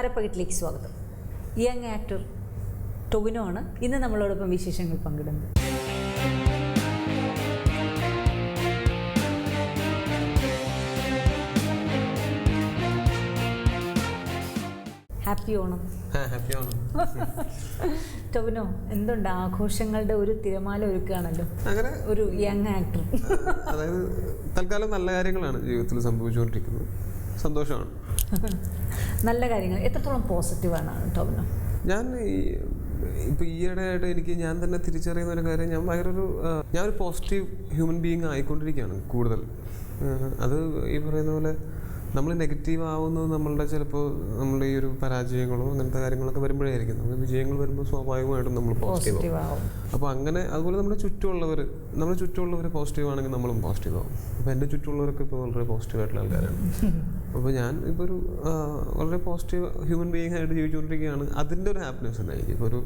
താരപ്പകറ്റിലേക്ക് സ്വാഗതം. Young actor Tovino ആണ് ഇന്ന് നമ്മളോടൊപ്പം വിശേഷങ്ങൾ പങ്കിടുന്നത്. ഹാപ്പി ഓണം. ഹാപ്പി ഓണം. ടൊവിനോ എന്തുണ്ട് ആഘോഷങ്ങളുടെ ഒരു തിരമാല ഒരുക്കുകയാണല്ലോ. അങ്ങനെ ഒരു യങ് ആക്ടർ. അതായത് തൽക്കാലം നല്ല കാര്യങ്ങളാണ് ജീവിതത്തിൽ സംഭവിച്ചുകൊണ്ടിരിക്കുന്നത്. സന്തോഷമാണ്. നല്ല കാര്യങ്ങൾ. എത്രത്തോളം പോസിറ്റീവാണ് ടോമിനോ ഞാൻ ഈ ഇപ്പൊ ഈയിടെ ആയിട്ട് എനിക്ക് ഞാൻ തന്നെ തിരിച്ചറിയുന്ന ഒരു കാര്യം ഞാൻ ഭയങ്കര ഒരു ഞാനൊരു പോസിറ്റീവ് ഹ്യൂമൻ ബീങ് ആയിക്കൊണ്ടിരിക്കുകയാണ് കൂടുതൽ. അത് ഈ പറയുന്ന പോലെ നമ്മൾ നെഗറ്റീവ് ആവുന്നത് നമ്മളുടെ ചിലപ്പോൾ നമ്മളുടെ ഈ ഒരു പരാജയങ്ങളോ അങ്ങനത്തെ കാര്യങ്ങളൊക്കെ വരുമ്പോഴായിരിക്കും. നമ്മൾ വിജയങ്ങൾ വരുമ്പോൾ സ്വാഭാവികമായിട്ടും നമ്മൾ പോസിറ്റീവ് ആവും. അപ്പോൾ അങ്ങനെ അതുപോലെ നമ്മുടെ ചുറ്റുമുള്ളവർ നമ്മുടെ ചുറ്റുമുള്ളവർ പോസിറ്റീവ് ആണെങ്കിൽ നമ്മളും പോസിറ്റീവ് ആവും. അപ്പോൾ എന്റെ ചുറ്റുമുള്ളവരൊക്കെ ഇപ്പോൾ വളരെ പോസിറ്റീവ് ആയിട്ടുള്ള ആൾക്കാരാണ്. അപ്പോൾ ഞാൻ ഇപ്പോൾ ഒരു വളരെ പോസിറ്റീവ് ഹ്യൂമൻ ബീയിങ് ആയിട്ട് ജീവിച്ചുകൊണ്ടിരിക്കുകയാണ്. അതിന്റെ ഒരു ഹാപ്പിനെസ് ഉണ്ടായിരിക്കും. ഇപ്പോൾ ഒരു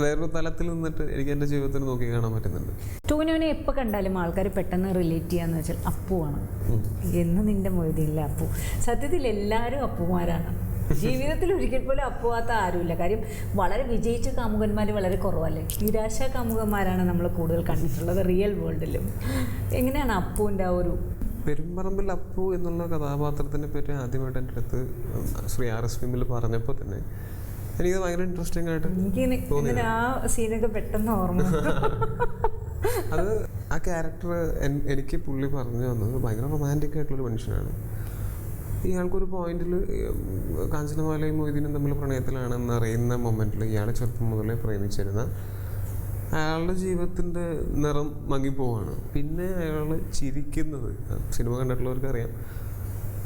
വേറൊരു തലത്തിൽ നിന്നിട്ട് എനിക്ക് എന്റെ ജീവിതത്തിൽ നോക്കി കാണാൻ പറ്റുന്നുണ്ട്. ടൂനുവിനെ എപ്പോൾ കണ്ടാലും ആൾക്കാർ പെട്ടെന്ന് റിലേറ്റ് ചെയ്യാന്ന് വെച്ചാൽ അപ്പുവാണ് എന്ന് നിന്റെ മൊയ്തില്ല അപ്പു. സത്യത്തിൽ എല്ലാവരും അപ്പുമാരാണ്. ജീവിതത്തിൽ ഒരിക്കൽ പോലും അപ്പുവാത്ത ആരുമില്ല. കാര്യം വളരെ വിജയിച്ച കാമുകന്മാർ വളരെ കുറവല്ലേ? നിരാശ കാമുകന്മാരാണ് നമ്മൾ കൂടുതൽ കണ്ടിട്ടുള്ളത് റിയൽ വേൾഡിലും എങ്ങനെയാണ് അപ്പുവിന്റെ ആ ഒരു പെരുമ്പറമ്പിൽ അപ്പു എന്നുള്ള കഥാപാത്രത്തിനെ പറ്റി ആദ്യമായിട്ട് എന്റെ അടുത്ത് ശ്രീ ആർ എസ് ഫിമിൽ പറഞ്ഞപ്പോൾ തന്നെ എനിക്കത് ഭയങ്കര ഇൻട്രസ്റ്റിംഗ് ആയിട്ട് ആ സീനൊക്കെ പെട്ടെന്ന് ഓർമ്മ. അത് ആ ക്യാരക്ടർ എനിക്ക് പുള്ളി പറഞ്ഞു തന്നത് ഭയങ്കര റൊമാന്റിക് ആയിട്ടുള്ളൊരു മനുഷ്യനാണ്. ഇയാൾക്കൊരു പോയിന്റിൽ കാഞ്ചനമാലയും മൊയ്തീനും തമ്മിൽ പ്രണയത്തിലാണെന്ന് അറിയുന്ന മൊമെന്റിൽ ഇയാളെ ചെറുപ്പം മുതലേ പ്രേമിച്ചിരുന്ന അയാളുടെ ജീവിതത്തിന്റെ നിറം മങ്ങിപ്പോവാണ്. പിന്നെ അയാൾ ചിരിക്കുന്നത് സിനിമ കണ്ടിട്ടുള്ളവർക്ക് അറിയാം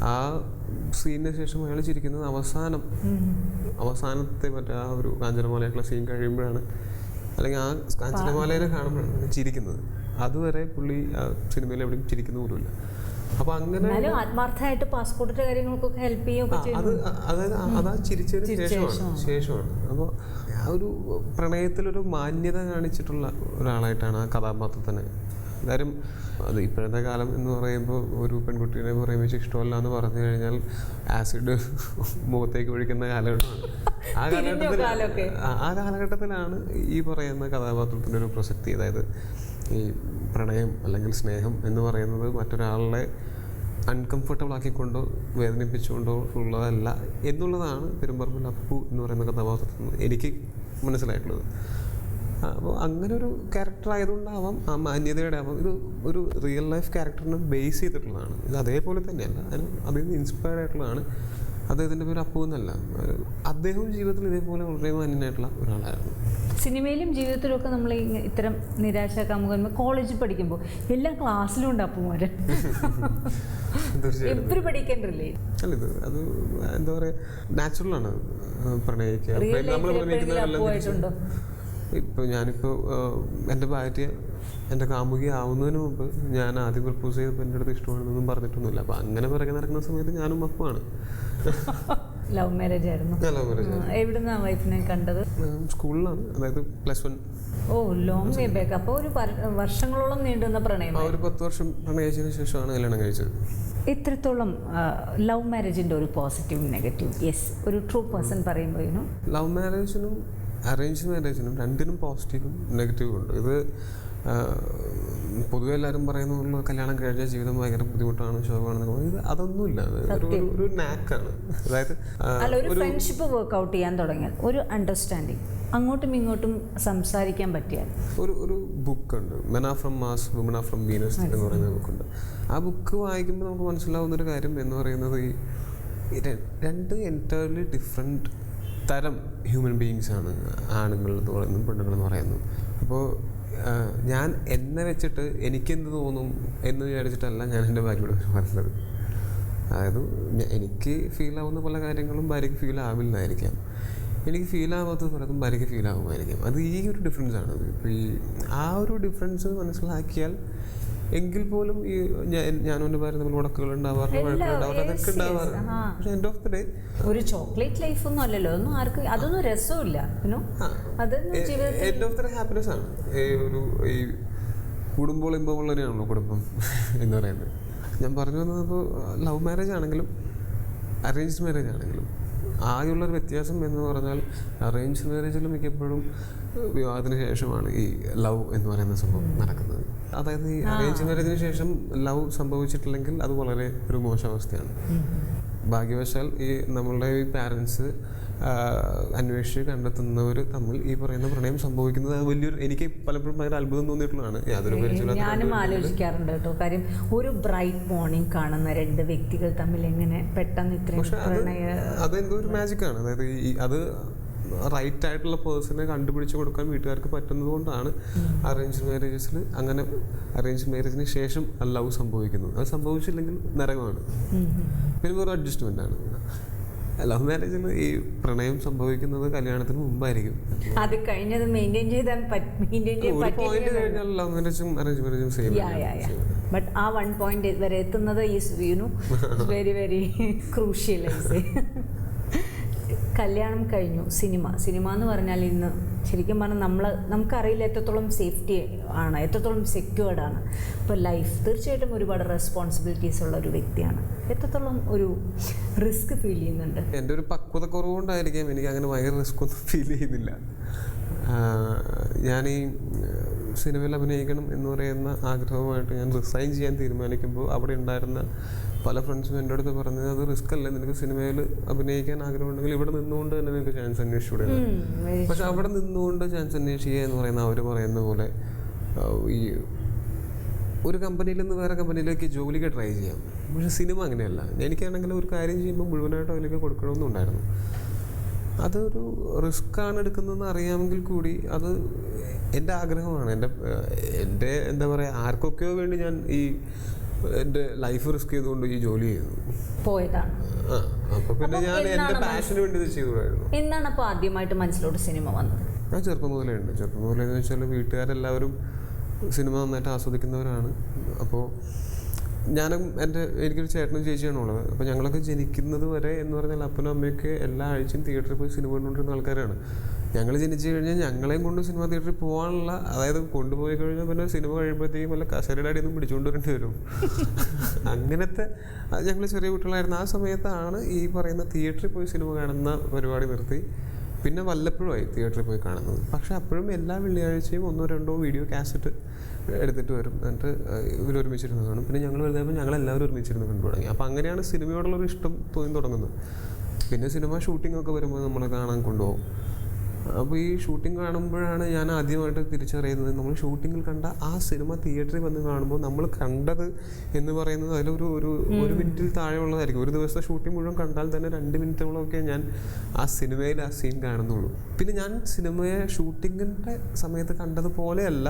ആ സീനിന് ശേഷം അയാൾ ചിരിക്കുന്നത് അവസാനം. അവസാനത്തെ മറ്റേ ആ ഒരു കാഞ്ചനമാലയായിട്ടുള്ള സീൻ കഴിയുമ്പോഴാണ്. അല്ലെങ്കിൽ ആ കാഞ്ചനമാലയെ കാണുമ്പോഴാണ് ചിരിക്കുന്നത്. അതുവരെ പുള്ളി ആ സിനിമയിൽ എവിടെയും ചിരിക്കുന്ന പോലുമില്ല. അപ്പൊ അങ്ങനെ ആത്മാർത്ഥമായിട്ട് പാസ്പോർട്ടിന്റെ കാര്യങ്ങൾക്കൊക്കെ ഹെൽപ്പ് ചെയ്യുകയൊക്കെ അത് അതായത് അതാ ചിരിച്ചതിന് ശേഷമാണ്. ശേഷമാണ്. അപ്പോൾ ആ ഒരു പ്രണയത്തിലൊരു മാന്യത കാണിച്ചിട്ടുള്ള ഒരാളായിട്ടാണ് ആ കഥാപാത്രത്തിനെ കാര്യം അത് ഇപ്പോഴത്തെ കാലം എന്ന് പറയുമ്പോൾ ഒരു പെൺകുട്ടീനെ പ്രേമിച്ച് ഇഷ്ടമല്ല എന്ന് പറഞ്ഞു കഴിഞ്ഞാൽ ആസിഡ് മുഖത്തേക്ക് ഒഴിക്കുന്ന കാലഘട്ടമാണ്. ആ കാലഘട്ടത്തിൽ. ആ- കാലഘട്ടത്തിലാണ് ഈ പറയുന്ന കഥാപാത്രത്തിന്റെ ഒരു പ്രസക്തി. അതായത് ഈ പ്രണയം അല്ലെങ്കിൽ സ്നേഹം എന്ന് പറയുന്നത് മറ്റൊരാളെ അൺകംഫർട്ടബിൾ ആക്കിക്കൊണ്ടോ വേദനിപ്പിച്ചുകൊണ്ടോ ഉള്ളതല്ല എന്നുള്ളതാണ് പെരുമ്പറമ്പിൽ അപ്പു എന്ന് പറയുന്ന കഥാപാത്രത്തിൽ നിന്ന് എനിക്ക് മനസ്സിലായിട്ടുള്ളത്. അപ്പോൾ അങ്ങനെ ഒരു ക്യാരക്ടർ ആയതുകൊണ്ടാവാം ആ മാന്യതയുടെ ആവാം. ഇത് ഒരു റിയൽ ലൈഫ് ക്യാരക്ടറിനെ ബേസ് ചെയ്തിട്ടുള്ളതാണ്. ഇത് അതേപോലെ തന്നെയല്ല. അതിന് അതിൽ നിന്ന് ഇൻസ്പയർഡ് ആയിട്ടുള്ളതാണ്. അദ്ദേഹത്തിന്റെ പേര് അപ്പു എന്നല്ല. അദ്ദേഹവും ജീവിതത്തിൽ ഇതേപോലെ വളരെ മാന്യനായിട്ടുള്ള ഒരാളായിരുന്നു. സിനിമയിലും ജീവിതത്തിലും ഒക്കെ നമ്മൾ ഇത്തരം നിരാശ കാമുകന്മാർ കോളേജിൽ പഠിക്കുമ്പോൾ എല്ലാ ക്ലാസ്സിലും ഉണ്ട് അപ്പുമാര്. എവര് പഠിക്കണ്ടല്ലേ? അല്ല ഇത് അത് എന്താ പറയുക നാച്ചുറലാണ് പ്രണയിക്കുക. നമ്മൾ പ്രണയിക്കുന്നവരെല്ലാം ഇപ്പോൾ ഞാനിപ്പോൾ എന്റെ ഭാര്യ എന്റെ കാമുകി ആവുന്നതിന് മുമ്പ് ഞാൻ ആദ്യം പ്രപ്പോസ് ചെയ്തപ്പോൾ എന്റെ അടുത്ത് ഇഷ്ടമാണെന്നൊന്നും പറഞ്ഞിട്ടൊന്നുമില്ല. അപ്പോൾ അങ്ങനെ പിറകെ നടക്കുന്ന സമയത്ത് ഞാനും അപ്പമാണ് ലവ് മാരേജ് ആയിരുന്നു. ലവ് മാരേജ് എവിടുന്നാ വൈഫിനെ കണ്ടത്? സ്കൂളിലാണ് അതായത് plus one oh long way back അപ്പോൾ ഒരു വർ- വർഷങ്ങളോളം നീണ്ടുന്ന ആ ഒരു പത്ത് വർഷം പ്രണയിച്ചതിന് ശേഷമാണ് കല്യാണം കഴിച്ചത്. ഇത്രത്തോളം ലവ് മാരേജിന്റെ ഒരു പോസിറ്റീവ് നെഗറ്റീവ് യെസ് ഒരു ട്രൂ പേഴ്സൺ പറയുമ്പോൾ ലവ് മാരേജിനും അറേഞ്ച് മാരേജിനും രണ്ടിനും പോസിറ്റീവും നെഗറ്റീവും ഉണ്ട്. ഇത് പൊതുവെ എല്ലാവരും പറയുന്ന കല്യാണം കഴിഞ്ഞ ജീവിതം ഭയങ്കര ബുദ്ധിമുട്ടാണ് ശോകമാണ്. ഇത് അതൊന്നുമില്ല. ഒരു നാക്കാണ് അതായത് അല്ല ഒരു ഫ്രണ്ട്ഷിപ്പ് വർക്ക്ഔട്ട് ചെയ്യാൻ തുടങ്ങിയാൽ ഒരു അണ്ടർസ്റ്റാൻഡിങ് അങ്ങോട്ടും ഇങ്ങോട്ടും സംസാരിക്കാൻ പറ്റിയാൽ. ഒരു ഒരു ബുക്കുണ്ട് men from Mars women from Venus എന്ന് പറയുന്ന ബുക്കുണ്ട് ആ ബുക്ക് വായിക്കുമ്പോൾ നമുക്ക് മനസ്സിലാവുന്ന ഒരു കാര്യം എന്ന് പറയുന്നത് ഈ ഈ രണ്ട് എന്റയർലി ഡിഫറെന്റ് തരം ഹ്യൂമൻ ബീയിങ്സ് ആണ് ആണുങ്ങൾ എന്ന് പറയുന്നു പെണ്ണുങ്ങൾ എന്ന് പറയുന്നു. അപ്പോൾ ഞാൻ എന്നെ വെച്ചിട്ട് എനിക്കെന്ത് തോന്നും എന്ന് വിചാരിച്ചിട്ടല്ല ഞാൻ എന്റെ ഭാര്യയോട് പറഞ്ഞത്. അതായത് എനിക്ക് ഫീൽ ആവുന്ന പല കാര്യങ്ങളും ഭാര്യയ്ക്ക് ഫീൽ ആവില്ലായിരിക്കാം. എനിക്ക് ഫീൽ ആവാത്തത് പലതും ഭാര്യയ്ക്ക് ഫീൽ ആകുമായിരിക്കും അത് ഈ ഒരു ഡിഫറൻസ് ആണ്. ഇപ്പോൾ ഈ ആ ഒരു ഡിഫറൻസ് മനസ്സിലാക്കിയാൽ എങ്കിൽ പോലും ഈ ഞാനും എന്റെ ഭാര്യ തമ്മിൽ ഉടക്കുകൾ ഉണ്ടാവാറുണ്ട് അതൊക്കെ ഉണ്ടാവാറുണ്ട്. പക്ഷേ എൻഡ് ഓഫ് ദി ഡേ ഒരു ചോക്ലേറ്റ് ലൈഫ് ഒന്നും അല്ലല്ലോ. ഒന്നും ആർക്കും അതൊന്നും രസമില്ല എൻഡ് ഓഫ് ദി ഹാപ്പിനെസ് ആണ്. ഈ ഒരു ഈ കുടുംബോൾ ഇമ്പമുള്ള തന്നെയാണല്ലോ കുടുംബം എന്ന് പറയുന്നത്. ഞാൻ പറഞ്ഞു വന്നത് ഇപ്പോൾ ലവ് മാരേജ് ആണെങ്കിലും അറേഞ്ച്ഡ് മാരേജ് ആണെങ്കിലും ആകെയുള്ളൊരു വ്യത്യാസം എന്ന് പറഞ്ഞാൽ അറേഞ്ച് മാരേജിൽ മിക്കപ്പോഴും വിവാഹത്തിന് ശേഷമാണ് ഈ ലവ് എന്ന് പറയുന്ന സംഭവം നടക്കുന്നത്. അതായത് ഈ അറേഞ്ച് മാരേജിന് ശേഷം ലവ് സംഭവിച്ചിട്ടില്ലെങ്കിൽ അത് വളരെ ഒരു മോശം അവസ്ഥയാണ്. ഭാഗ്യവശാൽ ഈ നമ്മളുടെ ഈ പാരൻസ് അന്വേഷിച്ച് കണ്ടെത്തുന്നവർ തമ്മിൽ ഈ പറയുന്ന പ്രണയം സംഭവിക്കുന്നത് വലിയൊരു എനിക്ക് പലപ്പോഴും ഭയങ്കര അത്ഭുതം തോന്നിയിട്ടുള്ളതാണ്. യാതൊരു ഞാനും ആലോചിക്കാറുണ്ട് കേട്ടോ. കാര്യം ഒരു ബ്രൈറ്റ് മോർണിംഗ് കാണുന്ന രണ്ട് വ്യക്തികൾ തമ്മിൽ എങ്ങനെ പെട്ടെന്ന് ഇത്രയും പ്രണയ അതെന്തോ ഒരു മാജിക്കാണ് അതായത് ഈ അത് റൈറ്റ് ആയിട്ടുള്ള പേഴ്സണെ കണ്ടുപിടിച്ച് കൊടുക്കാൻ വീട്ടുകാർക്ക് പറ്റുന്നത് കൊണ്ടാണ് അറേഞ്ച് മാരേജസിൽ അങ്ങനെ അറേഞ്ച് മാരേജിന് ശേഷം ലവ് സംഭവിക്കുന്നത്. അത് സംഭവിച്ചില്ലെങ്കിൽ നരകമാണ്. പിന്നെ വേറെ അഡ്ജസ്റ്റ്മെന്റ് ആണ്. ലവ് മാരേജിൽ ഈ പ്രണയം സംഭവിക്കുന്നത് കല്യാണത്തിന് മുമ്പായിരിക്കും. അത് കഴിഞ്ഞത് മെയിന്റെയിൻ ചെയ്താൽ ഒരു പോയിന്റ് കഴിഞ്ഞാൽ ലവ് മാരേജും arrange മാരേജും same ya ya ya but ആ വൺ പോയിന്റ് വരെ എത്തുന്നത് is you know very very crucial കല്യാണം കഴിഞ്ഞു സിനിമ. സിനിമ എന്ന് പറഞ്ഞാൽ ഇന്ന് ശരിക്കും പറഞ്ഞാൽ നമ്മൾ നമുക്കറിയില്ല എത്രത്തോളം സേഫ്റ്റി ആണ് എത്രത്തോളം സെക്യൂർഡ് ആണ്. ഇപ്പോൾ ലൈഫ് തീർച്ചയായിട്ടും ഒരുപാട് റെസ്പോൺസിബിലിറ്റീസ് ഉള്ള ഒരു വ്യക്തിയാണ്. എത്രത്തോളം ഒരു റിസ്ക് ഫീൽ ചെയ്യുന്നുണ്ട്? എന്റെ ഒരു പക്വത കുറവുകൊണ്ടായിരിക്കാം എനിക്ക് അങ്ങനെ ഭയങ്കര റിസ്ക് ഒന്നും ഫീൽ ചെയ്യുന്നില്ല. ഞാൻ ഈ സിനിമയിൽ അഭിനയിക്കണം എന്ന് പറയുന്ന ആഗ്രഹവുമായിട്ട് ഞാൻ റിസൈൻ ചെയ്യാൻ തീരുമാനിക്കുമ്പോൾ അവിടെ ഉണ്ടായിരുന്ന പല ഫ്രണ്ട്സും എന്റെ അടുത്ത് പറഞ്ഞത് അത് റിസ്ക് അല്ലേ? നിനക്ക് സിനിമയിൽ അഭിനയിക്കാൻ ആഗ്രഹമുണ്ടെങ്കിൽ ഇവിടെ നിന്നുകൊണ്ട് തന്നെ നിനക്ക് ചാൻസ് അന്വേഷിച്ചൂടെ എന്ന്." പക്ഷെ അവിടെ നിന്നുകൊണ്ട് ചാൻസ് അന്വേഷിക്കുക എന്ന് പറയുന്ന അവർ പറയുന്ന പോലെ ഈ ഒരു കമ്പനിയിൽ നിന്ന് വേറെ കമ്പനിയിലേക്ക് ജോലിക്ക് ട്രൈ ചെയ്യാം. പക്ഷെ സിനിമ അങ്ങനെയല്ല. എനിക്കാണെങ്കിൽ ഒരു കാര്യം ചെയ്യുമ്പോൾ മുഴുവനായിട്ട് അതിലേക്ക് കൊടുക്കണമെന്നുണ്ടായിരുന്നു. അതൊരു റിസ്ക് ആണ് എടുക്കുന്നതെന്ന് അറിയാമെങ്കിൽ കൂടി അത് എന്റെ ആഗ്രഹമാണ്. എന്റെ എന്റെ എന്താ പറയുക ആർക്കൊക്കെയോ വേണ്ടി ഞാൻ ഈ എന്റെ ലൈഫ് റിസ്ക് ചെയ്തുകൊണ്ട് ഈ ജോലി ചെയ്തു. പോയതാണ്. ആ അപ്പോൾ പിന്നെ ഞാൻ എന്റെ പാഷന് വേണ്ടി ഇത് ചെയ്തതായിരുന്നു. എന്നാണ് അപ്പോൾ ആദ്യമായിട്ട് മനസ്സിലോട്ട് സിനിമ വന്നത്? ഞാൻ ചെറുപ്പം മുതലേ ഉണ്ട്. ചെറുപ്പം മുതലേ എന്ന് വെച്ചാൽ വീട്ടുകാരെല്ലാവരും സിനിമ നന്നായിട്ട് ആസ്വദിക്കുന്നവരാണ്. അപ്പോൾ ഞാനും എന്റെ എനിക്കൊരു ചേട്ടനും ചേച്ചിയാണ് ഉള്ളത്. അപ്പോൾ ഞങ്ങളൊക്കെ ജനിക്കുന്നത് വരെ എന്ന് പറഞ്ഞാൽ അപ്പനും അമ്മയൊക്കെ എല്ലാ ആഴ്ചയും തിയേറ്ററിൽ പോയി സിനിമ കണ്ടുകൊണ്ടിരുന്ന ആൾക്കാരാണ്. ഞങ്ങൾ ജനിച്ചു കഴിഞ്ഞാൽ ഞങ്ങളെയും കൊണ്ട് സിനിമ തിയേറ്ററിൽ പോകാനുള്ള അതായത് കൊണ്ടുപോയി കഴിഞ്ഞാൽ പിന്നെ സിനിമ കഴിയുമ്പോഴത്തേക്കും വല്ല കസേരയുടെ അടിയൊന്നും പിടിച്ചുകൊണ്ട് വരേണ്ടി വരും. അങ്ങനത്തെ ഞങ്ങൾ ചെറിയ കുട്ടികളായിരുന്നു. ആ സമയത്താണ് ഈ പറയുന്ന തിയേറ്ററിൽ പോയി സിനിമ കാണുന്ന പരിപാടി നിർത്തി. പിന്നെ വല്ലപ്പോഴുമായി തിയേറ്ററിൽ പോയി കാണുന്നത്. പക്ഷെ അപ്പോഴും എല്ലാ വെള്ളിയാഴ്ചയും ഒന്നോ രണ്ടോ വീഡിയോ കാസറ്റ് എടുത്തിട്ട് വരും. എന്നിട്ട് ഇവർ ഒരുമിച്ചിരുന്ന് കാണും പിന്നെ ഞങ്ങൾ വലുതായപ്പോൾ ഞങ്ങൾ എല്ലാവരും ഒരുമിച്ചിരുന്ന് കണ്ടു തുടങ്ങി. അപ്പോൾ അങ്ങനെയാണ് സിനിമയോടുള്ളൊരു ഇഷ്ടം തോന്നി തുടങ്ങുന്നത്. പിന്നെ സിനിമ ഷൂട്ടിംഗ് ഒക്കെ വരുമ്പോൾ നമ്മളെ കാണാൻ കൊണ്ടുപോകും. അപ്പോൾ ഈ ഷൂട്ടിംഗ് കാണുമ്പോഴാണ് ഞാൻ ആദ്യമായിട്ട് തിരിച്ചറിയുന്നത് നമ്മൾ ഷൂട്ടിങ്ങിൽ കണ്ട ആ സിനിമ തിയേറ്ററിൽ വന്ന് കാണുമ്പോൾ നമ്മൾ കണ്ടത് എന്ന് പറയുന്നത് അതിലൊരു ഒരു ഒരു മിനിറ്റിൽ താഴെയുള്ളതായിരിക്കും. ഒരു ദിവസത്തെ ഷൂട്ടിംഗ് മുഴുവൻ കണ്ടാൽ തന്നെ രണ്ട് മിനിറ്റോളമൊക്കെ ഞാൻ ആ സിനിമയിൽ ആ സീൻ കാണുന്നുള്ളൂ. പിന്നെ ഞാൻ സിനിമയെ ഷൂട്ടിങ്ങിന്റെ സമയത്ത് കണ്ടതുപോലെയല്ല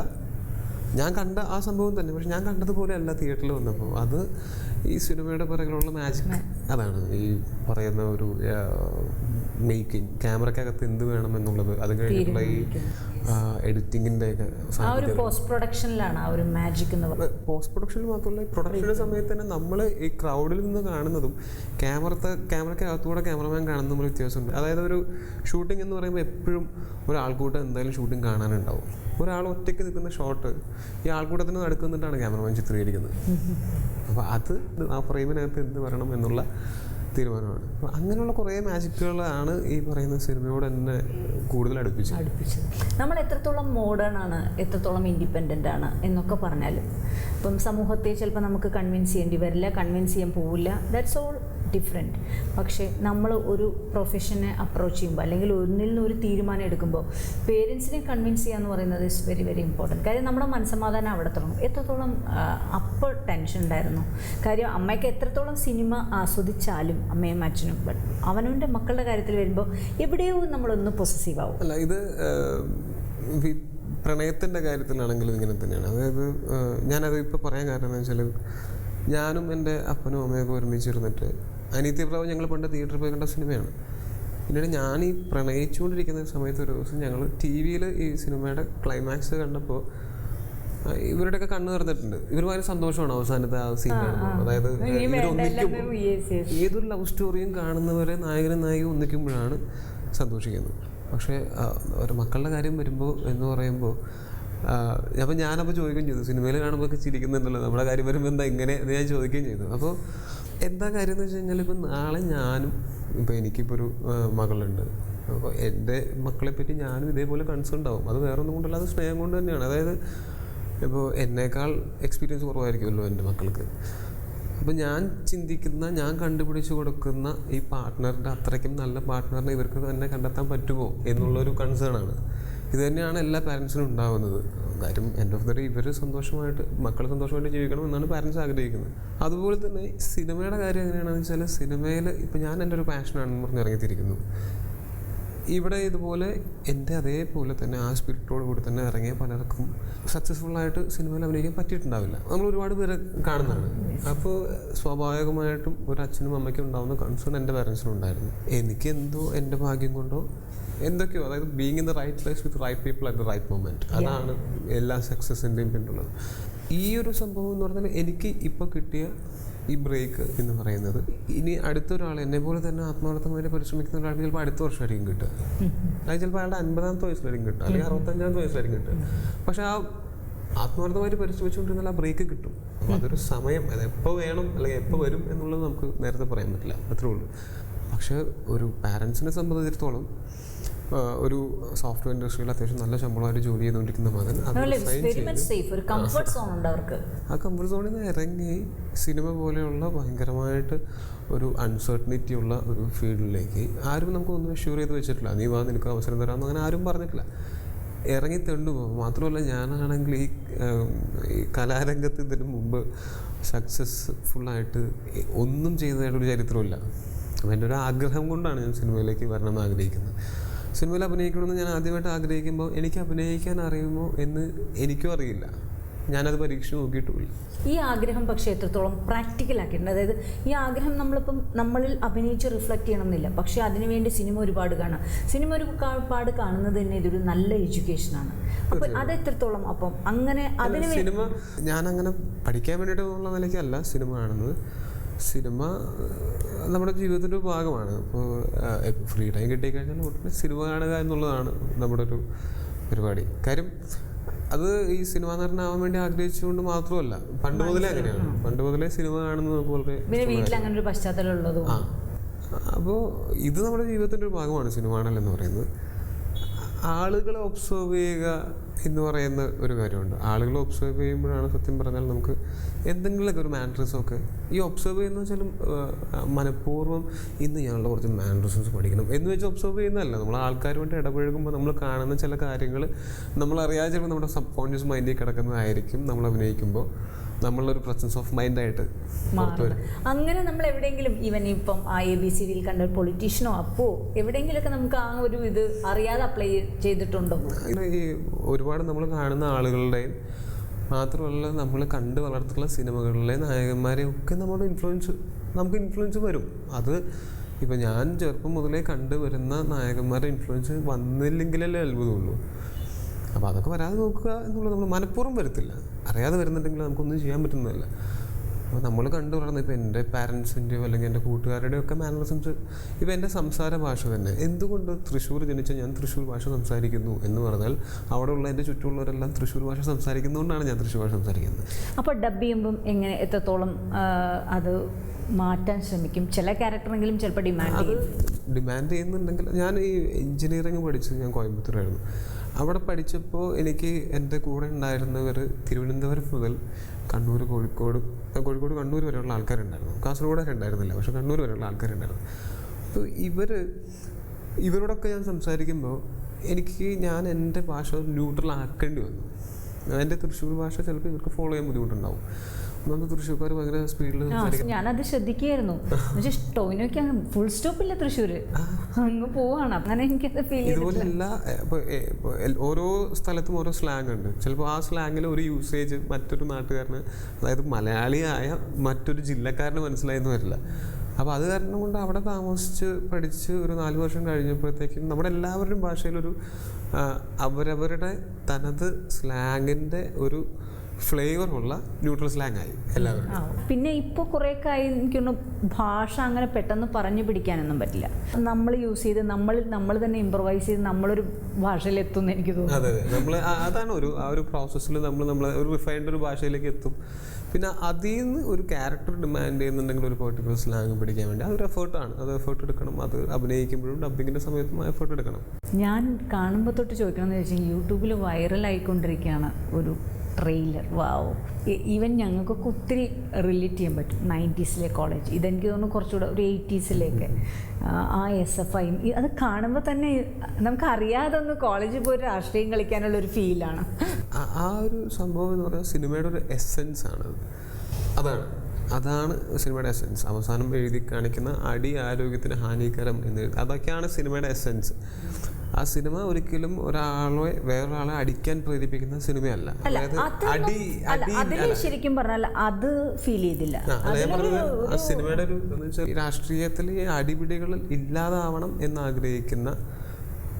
ഞാൻ കണ്ട ആ സംഭവം തന്നെ. പക്ഷെ ഞാൻ കണ്ടതുപോലെ അല്ല തിയേറ്ററിൽ വന്നപ്പോൾ. അത് ഈ സിനിമയുടെ പിറകിലുള്ള മാജിക് അതാണ്. ഈ പറയുന്ന ഒരു മേക്കിംഗ് ക്യാമറക്കകത്ത് എന്ത് വേണം എന്നുള്ളത് അത് കഴിഞ്ഞിട്ടുള്ള ഈ എഡിറ്റിങ്ങിന്റെ പോസ്റ്റ് പ്രൊഡക്ഷനിലാണ് ആ ഒരു മാജിക് എന്ന് പറയുന്നത്. പോസ്റ്റ് പ്രൊഡക്ഷനിൽ മാത്രമല്ല ഈ പ്രൊഡക്ഷന്റെ സമയത്ത് തന്നെ നമ്മൾ ഈ ക്രൗഡിൽ നിന്ന് കാണുന്നതും ക്യാമറത്തെ ക്യാമറക്കകത്തൂടെ ക്യാമറമാൻ കാണുന്ന നമ്മൾ വ്യത്യാസമുണ്ട്. അതായത് ഒരു ഷൂട്ടിംഗ് എന്ന് പറയുമ്പോൾ എപ്പോഴും ഒരാൾക്കൂട്ടം എന്തായാലും ഷൂട്ടിംഗ് കാണാനുണ്ടാവും. ഒരാൾ ഒറ്റയ്ക്ക് നിൽക്കുന്ന ഷോട്ട് ഈ ആൾക്കൂട്ടത്തിന് നടക്കുന്നിട്ടാണ് ക്യാമറമാൻ ചിത്രീകരിക്കുന്നത്. അപ്പോൾ അത് ആ ഫ്രെയിമിനകത്ത് എന്ത് വരണം എന്നുള്ള തീരുമാനമാണ്. അങ്ങനെയുള്ള കുറേ മാജിക്കുകളാണ് ഈ പറയുന്ന സിനിമയോട് എന്നെ കൂടുതൽ അടുപ്പിച്ചത്. അടുപ്പിച്ചത്. നമ്മൾ എത്രത്തോളം മോഡേൺ ആണ് എത്രത്തോളം ഇൻഡിപെൻഡന്റ് ആണ് എന്നൊക്കെ പറഞ്ഞാലും ഇപ്പം സമൂഹത്തെ ചിലപ്പോൾ നമുക്ക് കൺവിൻസ് ചെയ്യേണ്ടി വരില്ല കൺവിൻസ് ചെയ്യാൻ പോവില്ല. ദാറ്റ്സ് ഓൾ ഡിഫറെന്റ് പക്ഷേ നമ്മൾ ഒരു പ്രൊഫഷനെ അപ്രോച്ച് ചെയ്യുമ്പോൾ അല്ലെങ്കിൽ ഒന്നിൽ നിന്ന് ഒരു തീരുമാനം എടുക്കുമ്പോൾ പേരൻസിനെ കൺവിൻസ് ചെയ്യുക എന്ന് പറയുന്നത് ഇസ് വെരി വെരി ഇമ്പോർട്ടന്റ് കാര്യം നമ്മുടെ മനസ്സമാധാനം അവിടെ തുടങ്ങും. എത്രത്തോളം അപ്പർ ടെൻഷൻ ഉണ്ടായിരുന്നു. കാര്യം അമ്മയ്ക്ക് എത്രത്തോളം സിനിമ ആസ്വദിച്ചാലും അമ്മയും അച്ഛനും ബട്ട് അവനവന്റെ മക്കളുടെ കാര്യത്തിൽ വരുമ്പോൾ എവിടെയോ നമ്മളൊന്ന് പൊസസീവ് ആവും. അല്ല ഇത് പ്രണയത്തിന്റെ കാര്യത്തിലാണെങ്കിലും ഇങ്ങനെ തന്നെയാണ്. അതായത് ഞാനത് ഇപ്പോൾ പറയാൻ കാരണം എന്ന് വെച്ചാൽ ഞാനും എന്റെ അപ്പനും അമ്മയൊക്കെ ഒരുമിച്ചിരുന്നിട്ട് അനിത്യപ്രാവ് ഞങ്ങൾ പണ്ട് തിയേറ്ററിൽ പോയി കണ്ട സിനിമയാണ്. പിന്നീട് ഞാൻ ഈ പ്രണയിച്ചുകൊണ്ടിരിക്കുന്ന സമയത്ത് ഒരു ദിവസം ഞങ്ങൾ ടി വിയിൽ ഈ സിനിമയുടെ ക്ലൈമാക്സ് കണ്ടപ്പോൾ ഇവരുടെ ഇവരുടെയൊക്കെ കണ്ണു നിറഞ്ഞിട്ടുണ്ട്. ഇവർ ഭയങ്കര സന്തോഷമാണ് അവസാനത്തെ ആ സീൻ കാണുമ്പോൾ അതായത് ഇവരൊന്നിക്കുമ്പോൾ. ഏതൊരു ലവ് സ്റ്റോറിയും കാണുന്നവരെ നായകനും നായികയും ഒന്നിക്കുമ്പോഴാണ് സന്തോഷിക്കുന്നത്. പക്ഷേ ഒരു മക്കളുടെ കാര്യം വരുമ്പോൾ എന്ന് പറയുമ്പോൾ അപ്പം ഞാനപ്പോൾ ചോദിക്കുകയും ചെയ്തു. സിനിമയിൽ കാണുമ്പോൾ ഒക്കെ ചിരിക്കുന്നുണ്ടല്ലോ. നമ്മുടെ കാര്യം വരുമ്പോൾ എന്താ ഇങ്ങനെ എന്ന് ഞാൻ ചോദിക്കുകയും ചെയ്തു. അപ്പോൾ എന്താ കാര്യം എന്ന് വെച്ച് കഴിഞ്ഞാൽ ഇപ്പം നാളെ ഞാനും ഇപ്പം എനിക്കിപ്പോൾ ഒരു മകളുണ്ട്. അപ്പോൾ എന്റെ മക്കളെ പറ്റി ഞാനും ഇതേപോലെ കൺസേൺ ഉണ്ടാവും. അത് വേറെ ഒന്നും കൊണ്ടല്ല അത് സ്നേഹം കൊണ്ട് തന്നെയാണ്. അതായത് ഇപ്പോൾ എന്നേക്കാൾ എക്സ്പീരിയൻസ് കുറവായിരിക്കുമല്ലോ എന്റെ മക്കൾക്ക്. അപ്പോൾ ഞാൻ ചിന്തിക്കുന്ന ഞാൻ കണ്ടുപിടിച്ച് കൊടുക്കുന്ന ഈ പാർട്ട്ണറിന്റെ അത്രയ്ക്കും നല്ല പാർട്ട്ണറിനെ ഇവർക്ക് തന്നെ കണ്ടെത്താൻ പറ്റുമോ എന്നുള്ളൊരു കൺസേൺ ആണ്. ഇത് തന്നെയാണ് എല്ലാ പാരൻസിനും ഉണ്ടാവുന്നത്. കാര്യം എൻഡ് ഓഫ് ദ ഡേ ഇവർ സന്തോഷമായിട്ട് മക്കൾ സന്തോഷമായിട്ട് ജീവിക്കണം എന്നാണ് പാരൻസ് ആഗ്രഹിക്കുന്നത്. അതുപോലെ തന്നെ സിനിമയുടെ കാര്യം എങ്ങനെയാണെന്ന് വെച്ചാൽ സിനിമയിൽ ഇപ്പം ഞാൻ എന്റെ ഒരു പാഷനാണെന്ന് പറഞ്ഞ് ഇറങ്ങിത്തിരിക്കുന്നു. ഇവിടെ ഇതുപോലെ എന്റെ അതേപോലെ തന്നെ ആ സ്പിരിറ്റോട് കൂടി തന്നെ ഇറങ്ങിയ പലർക്കും സക്സസ്ഫുൾ ആയിട്ട് സിനിമയിൽ അഭിനയിക്കാൻ പറ്റിയിട്ടുണ്ടാവില്ല. നമ്മൾ ഒരുപാട് പേരെ കാണുന്നതാണ്. അപ്പോൾ സ്വാഭാവികമായിട്ടും ഒരു അച്ഛനും അമ്മയ്ക്കും ഉണ്ടാകുന്ന കൺസേൺ എന്റെ പാരൻസിനും ഉണ്ടായിരുന്നു. എനിക്ക് എന്തോ എന്റെ ഭാഗ്യം കൊണ്ടോ എന്തൊക്കെയോ അതായത് being in the right place with right people at the right moment അതാണ് എല്ലാ സക്സസിന്റെയും പിന്നുള്ളത് ഈ ഒരു സംഭവം എന്ന് പറഞ്ഞാൽ എനിക്ക് ഇപ്പോൾ കിട്ടിയ ഈ ബ്രേക്ക് എന്ന് പറയുന്നത് ഇനി അടുത്തൊരാൾ എന്നെ പോലെ തന്നെ ആത്മാർത്ഥമായിട്ട് പരിശ്രമിക്കുന്ന ഒരാൾക്ക് ചിലപ്പോൾ അടുത്ത വർഷമായിരിക്കും കിട്ടുക. അത് ചിലപ്പോൾ അയാളുടെ അൻപതാമത്തെ വയസ്സിലായിരിക്കും കിട്ടുക. അല്ലെങ്കിൽ അറുപത്തഞ്ചാമത്തെ വയസ്സിലായിരിക്കും കിട്ടുക. പക്ഷെ ആ ആത്മാർത്ഥമായിട്ട് പരിശ്രമിച്ചുകൊണ്ടിരുന്നാൽ ആ ബ്രേക്ക് കിട്ടും. അപ്പോൾ അതൊരു സമയം അത് എപ്പോൾ വേണം അല്ലെങ്കിൽ എപ്പോൾ വരും എന്നുള്ളത് നമുക്ക് നേരത്തെ പറയാൻ പറ്റില്ല. അത്രേ ഉള്ളൂ. പക്ഷേ ഒരു പാരൻസിനെ സംബന്ധിച്ചിടത്തോളം ഒരു സോഫ്റ്റ്വെയർ ഇൻഡസ്ട്രിയിൽ അത്യാവശ്യം നല്ല ശമ്പളമായിട്ട് ജോലി ചെയ്തുകൊണ്ടിരിക്കുന്ന മകൻ ആ കംഫർട്ട് സോണിൽ നിന്ന് ഇറങ്ങി സിനിമ പോലെയുള്ള ഭയങ്കരമായിട്ട് ഒരു അൺസർട്ടനിറ്റി ഉള്ള ഒരു ഫീൽഡിലേക്ക് ആരും നമുക്ക് ഒന്നും അഷ്യൂർ ചെയ്ത് വെച്ചിട്ടില്ല. നീ വാ നിനക്ക് അവസരം തരാമെന്ന് അങ്ങനെ ആരും പറഞ്ഞിട്ടില്ല. ഇറങ്ങി തെണ്ടു പോകും. മാത്രമല്ല ഞാനാണെങ്കിൽ ഈ കലാരംഗത്ത് ഇതിന് മുമ്പ് സക്സസ്ഫുള്ളായിട്ട് ഒന്നും ചെയ്തതായിട്ടൊരു ചരിത്രമില്ല അപ്പം എന്റെ ഒരു ആഗ്രഹം കൊണ്ടാണ് ഞാൻ സിനിമയിലേക്ക് വരണമെന്ന് ആഗ്രഹിക്കുന്നത്. സിനിമയിൽ അഭിനയിക്കണമെന്ന് ഞാൻ ആദ്യമായിട്ട് ആഗ്രഹിക്കുമ്പോൾ എനിക്ക് അഭിനയിക്കാൻ അറിയുമോ എന്ന് എനിക്കും അറിയില്ല. ഞാനത് പരീക്ഷ നോക്കിയിട്ടുമില്ല ഈ ആഗ്രഹം പക്ഷേ എത്രത്തോളം പ്രാക്ടിക്കൽ ആക്കിയിട്ടുണ്ട്. അതായത് ഈ ആഗ്രഹം നമ്മളിപ്പം നമ്മളിൽ അഭിനയിച്ച് റിഫ്ലക്റ്റ് ചെയ്യണമെന്നില്ല. പക്ഷേ അതിനുവേണ്ടി സിനിമ ഒരുപാട് കാണാം. സിനിമ ഒരു ഒരുപാട് കാണുന്നത് തന്നെ ഇതൊരു നല്ല എഡ്യൂക്കേഷനാണ് അപ്പോൾ അത് എത്രത്തോളം അപ്പം അങ്ങനെ അതിന് സിനിമ ഞാൻ അങ്ങനെ പഠിക്കാൻ വേണ്ടിയിട്ട് പോകുന്ന നിലയ്ക്കല്ല സിനിമ കാണുന്നത്. സിനിമ നമ്മുടെ ജീവിതത്തിന്റെ ഒരു ഭാഗമാണ്. അപ്പോൾ ഫ്രീ ടൈം കിട്ടിക്കഴിഞ്ഞാൽ ഉടനെ സിനിമ കാണുക എന്നുള്ളതാണ് നമ്മുടെ ഒരു പരിപാടി. കാര്യം അത് ഈ സിനിമ നടനാവാൻ വേണ്ടി ആഗ്രഹിച്ചുകൊണ്ട് മാത്രമല്ല പണ്ട് മുതലേ അങ്ങനെയാണ്. പണ്ട് മുതലേ സിനിമ കാണുന്നത് നമുക്ക് വളരെ പിന്നെ വീട്ടിൽ അങ്ങനെ ഒരു പശ്ചാത്തലം ഉള്ളതും. അപ്പോൾ ഇത് നമ്മുടെ ജീവിതത്തിന്റെ ഒരു ഭാഗമാണ് സിനിമ കാണൽ എന്ന് പറയുന്നത്. ആളുകളെ ഒബ്സർവ് ചെയ്യുക എന്ന് പറയുന്ന ഒരു കാര്യമുണ്ട്. ആളുകളെ ഒബ്സർവ് ചെയ്യുമ്പോഴാണ് സത്യം പറഞ്ഞാൽ നമുക്ക് എന്തെങ്കിലുമൊക്കെ ഒരു മാൻഡ്രസൊക്കെ ഈ ഒബ്സർവ് ചെയ്യുന്ന വെച്ചാലും മനഃപൂർവം ഇന്ന് ഞങ്ങളുടെ കുറച്ച് മാൻട്രസംസ് പഠിക്കണം എന്ന് വെച്ച് ഒബ്സർവ് ചെയ്യുന്നതല്ല. നമ്മൾ ആൾക്കാരുമായിട്ട് ഇടപഴകുമ്പോൾ നമ്മൾ കാണുന്ന ചില കാര്യങ്ങൾ നമ്മൾ അറിയാതെ ചിലപ്പോൾ നമ്മുടെ സബ് കോൺഷ്യസ് മൈൻഡിൽ കിടക്കുന്നതായിരിക്കും നമ്മൾ അഭിനയിക്കുമ്പോൾ. നമ്മളൊരു പ്രസൻസ് ഓഫ് മൈൻഡായിട്ട് ആയിട്ട് അങ്ങനെ നമ്മൾ എവിടെയെങ്കിലും ഈവൻ ഇപ്പം ആ എ ബി സി ഡിയിൽ കണ്ട പൊളിറ്റീഷ്യനോ അപ്പോ എവിടെയെങ്കിലൊക്കെ നമുക്ക് ആ ഒരു ഇത് അറിയാതെ അപ്ലൈ ചെയ്തിട്ടുണ്ടോ? ഈ ഒരുപാട് നമ്മൾ കാണുന്ന ആളുകളുടെയും മാത്രമല്ല നമ്മൾ കണ്ട് വളർത്തുള്ള സിനിമകളിലെ നായകന്മാരെ ഒക്കെ നമ്മുടെ ഇൻഫ്ലുവൻസ് നമുക്ക് ഇൻഫ്ലുവൻസ് വരും. അത് ഇപ്പം ഞാൻ ചെറുപ്പം മുതലേ കണ്ടുവരുന്ന നായകന്മാരുടെ ഇൻഫ്ലുവൻസ് വന്നില്ലെങ്കിലല്ലേ അത്ഭുതമുള്ളൂ. അപ്പോൾ അതൊക്കെ വരാതെ നോക്കുക എന്നുള്ളത് നമ്മൾ മനഃപൂർവം വരത്തില്ല. അറിയാതെ വരുന്നുണ്ടെങ്കിൽ നമുക്കൊന്നും ചെയ്യാൻ പറ്റുന്നതല്ല. അപ്പോൾ നമ്മൾ കണ്ടു വളർന്ന ഇപ്പോൾ എന്റെ പാരൻസിന്റെയോ അല്ലെങ്കിൽ എന്റെ കൂട്ടുകാരുടെയോ ഒക്കെ മാനറിസംസ് ഇപ്പോൾ എന്റെ സംസാര ഭാഷ തന്നെ. എന്തുകൊണ്ട് തൃശ്ശൂർ ജനിച്ച ഞാൻ തൃശ്ശൂർ ഭാഷ സംസാരിക്കുന്നു എന്ന് പറഞ്ഞാൽ അവിടെയുള്ള എന്റെ ചുറ്റുമുള്ളവരെല്ലാം തൃശ്ശൂർ ഭാഷ സംസാരിക്കുന്നതുകൊണ്ടാണ് ഞാൻ തൃശ്ശൂർ ഭാഷ സംസാരിക്കുന്നത്. അപ്പോൾ ഡബ് ചെയ്യുമ്പം എങ്ങനെ എത്രത്തോളം അത് മാറ്റാൻ ശ്രമിക്കും. ചില ക്യാരക്ടറെങ്കിലും ചിലപ്പോൾ ഡിമാൻഡ് ചെയ്യും. ഡിമാൻഡ് ചെയ്യുന്നുണ്ടെങ്കിൽ ഞാൻ ഈ എഞ്ചിനീയറിംഗ് പഠിച്ചു ഞാൻ കോയമ്പത്തൂരായിരുന്നു. അവിടെ പഠിച്ചപ്പോൾ എനിക്ക് എന്റെ കൂടെ ഉണ്ടായിരുന്നവർ തിരുവനന്തപുരം മുതൽ കണ്ണൂർ കോഴിക്കോട് കോഴിക്കോട് കണ്ണൂർ വരെയുള്ള ആൾക്കാരുണ്ടായിരുന്നു. കാസർഗോഡ് വരെ ഉണ്ടായിരുന്നില്ല പക്ഷെ കണ്ണൂർ വരെയുള്ള ആൾക്കാരുണ്ടായിരുന്നു. അപ്പോൾ ഇവർ ഇവരോടൊക്കെ ഞാൻ സംസാരിക്കുമ്പോൾ എനിക്ക് ഞാൻ എന്റെ ഭാഷ ന്യൂട്രൽ ആക്കേണ്ടി വന്നു. എന്റെ തൃശ്ശൂർ ഭാഷ ചിലപ്പോൾ ഇവർക്ക് ഫോളോ ചെയ്യാൻ ബുദ്ധിമുട്ടുണ്ടാവും. ഒന്നാമത് തൃശ്ശൂർക്കാർ ഭയങ്കര സ്പീഡിൽ ഞാനത് ശ്രദ്ധിക്കുകയായിരുന്നു. പക്ഷേ അങ്ങ് ഫുൾ സ്റ്റോപ്പ് ഇല്ല തൃശ്ശൂര്? അങ്ങ് പോവാണ്. അങ്ങനെ എനിക്ക് ഫീൽ ഇതുപോലെ എല്ലാ ഓരോ സ്ഥലത്തും ഓരോ സ്ലാങ് ഉണ്ട്. ചിലപ്പോൾ ആ സ്ലാങ്ങിൽ ഒരു യൂസേജ് മറ്റൊരു നാട്ടുകാരന് അതായത് മലയാളിയായ മറ്റൊരു ജില്ലക്കാരന് മനസ്സിലായെന്ന് വരില്ല. അപ്പോൾ അത് കാരണം കൊണ്ട് അവിടെ താമസിച്ച് പഠിച്ച് ഒരു നാല് വർഷം കഴിഞ്ഞപ്പോഴത്തേക്കും നമ്മുടെ എല്ലാവരുടെയും ഭാഷയിലൊരു അവരവരുടെ തനത് സ്ലാങ്ങിന്റെ ഒരു ഫ്ലേവർ ഉള്ള ന്യൂട്രൽ സ്ലാങ് ആയി എല്ലാവരും പിന്നെ ഇപ്പോൾ കുറേയൊക്കെ ആയി എനിക്കൊന്ന് ഭാഷ അങ്ങനെ പെട്ടെന്ന് പറഞ്ഞു പിടിക്കാനൊന്നും പറ്റില്ല. നമ്മൾ യൂസ് ചെയ്ത് നമ്മൾ നമ്മൾ തന്നെ ഇമ്പ്രവൈസ് ചെയ്ത് നമ്മളൊരു ഭാഷയിലെത്തുമെന്ന് എനിക്ക് തോന്നുന്നു. അതെ അതെ. നമ്മൾ അതാണ് ഒരു ആ ഒരു പ്രോസസ്സിൽ നമ്മൾ നമ്മൾ ഒരു റിഫൈൻഡ് ഒരു ഭാഷയിലേക്ക് എത്തും. പിന്നെ അതിൽ നിന്ന് ഒരു ക്യാരക്ടർ ഡിമാൻഡ് ചെയ്യുന്നുണ്ടെങ്കിൽ ഒരു പെർട്ടിക്കുലർ സ്ലാങ് പിടിക്കാൻ വേണ്ടി അതൊരു എഫേർട്ടാണ് അത് എഫേർട്ട് എടുക്കണം. അത് അഭിനയിക്കുമ്പോഴും ഡബിങ്ങിന്റെ സമയത്തും എഫേർട്ട് എടുക്കണം. ഞാൻ കാണുമ്പോൾ തൊട്ട് ചോദിക്കണമെന്ന് വെച്ചാൽ യൂട്യൂബിൽ വൈറലായിക്കൊണ്ടിരിക്കുകയാണ് ഒരു ട്രെയിലർ. വാവ് ഈവൻ ഞങ്ങൾക്കൊക്കെ ഒത്തിരി റിലേറ്റ് ചെയ്യാൻ പറ്റും. നയന്റീസിലെ കോളേജ്. ഇതെനിക്ക് തോന്നുന്നു കുറച്ചുകൂടെ ഒരു എയ്റ്റീസിലേക്ക്. ആ എസ് എഫ് ഐ അത് കാണുമ്പോൾ തന്നെ നമുക്ക് അറിയാതെ ഒന്ന് കോളേജിൽ പോയി രാഷ്ട്രീയം കളിക്കാനുള്ള ഒരു ഫീലാണ്. ആ- ഒരു സംഭവം എന്ന് പറയുന്നത് സിനിമയുടെ ഒരു എസെൻസ് ആണ് അതാണ്. അതാണ് സിനിമയുടെ എസെൻസ് അവസാനം എഴുതി കാണിക്കുന്ന അടി ആരോഗ്യത്തിന് ഹാനികരം എന്ന് അതൊക്കെയാണ് സിനിമയുടെ എസെൻസ് ആ സിനിമ ഒരിക്കലും ഒരാളെ വേറൊരാളെ അടിക്കാൻ പ്രേരിപ്പിക്കുന്ന സിനിമയല്ല. അടി അടി. ശരിക്കും പറഞ്ഞാൽ അത് ഫീൽ ചെയ്തില്ല. ആ, സിനിമയുടെ ഒരു രാഷ്ട്രീയത്തിൽ അടിപിടികൾ ഇല്ലാതാവണം എന്ന് ആഗ്രഹിക്കുന്ന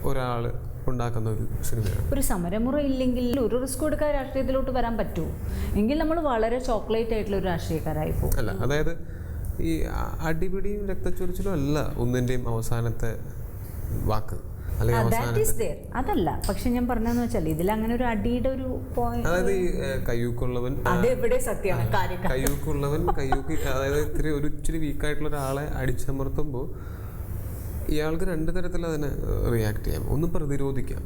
ഒരാൾ ഉണ്ടാക്കുന്ന ഒരു സിനിമയാണ്. ഒരു സമരമുറ ഇല്ലെങ്കിൽ ഒരു റിസ്ക് എടുക്കാൻ രാഷ്ട്രീയത്തിലോട്ട് വരാൻ പറ്റുമോ എങ്കിൽ നമ്മൾ വളരെ ചോക്ലേറ്റ് ആയിട്ടുള്ള ഒരു രാഷ്ട്രീയക്കാരായി പോകും. അല്ല അതായത് ഈ അടിപിടിയും രക്തച്ചൊരിച്ചിലും അല്ല ഒന്നിന്റെയും അവസാനത്തെ വാക്ക്. അതല്ല. പക്ഷെ ഞാൻ പറഞ്ഞതെന്ന് വെച്ചാൽ ഇതിൽ അങ്ങനെ ഒരു അടിയുടെ ഒരു പോയിന്റ് അതായത് കയ്യൂക്കുള്ളവൻ സത്യമാണ്? കാര്യക്കാർ കയ്യൂക്കുള്ളവൻ കയ്യൂക്ക് അതായത് ഇത്തിരി ഒരു ഇച്ചിരി വീക്കായിട്ടുള്ള ഒരാളെ അടിച്ചമർത്തുമ്പോൾ ഇയാൾക്ക് രണ്ട് തരത്തിൽ അതിനെ റിയാക്ട് ചെയ്യാം. ഒന്ന് പ്രതിരോധിക്കാം.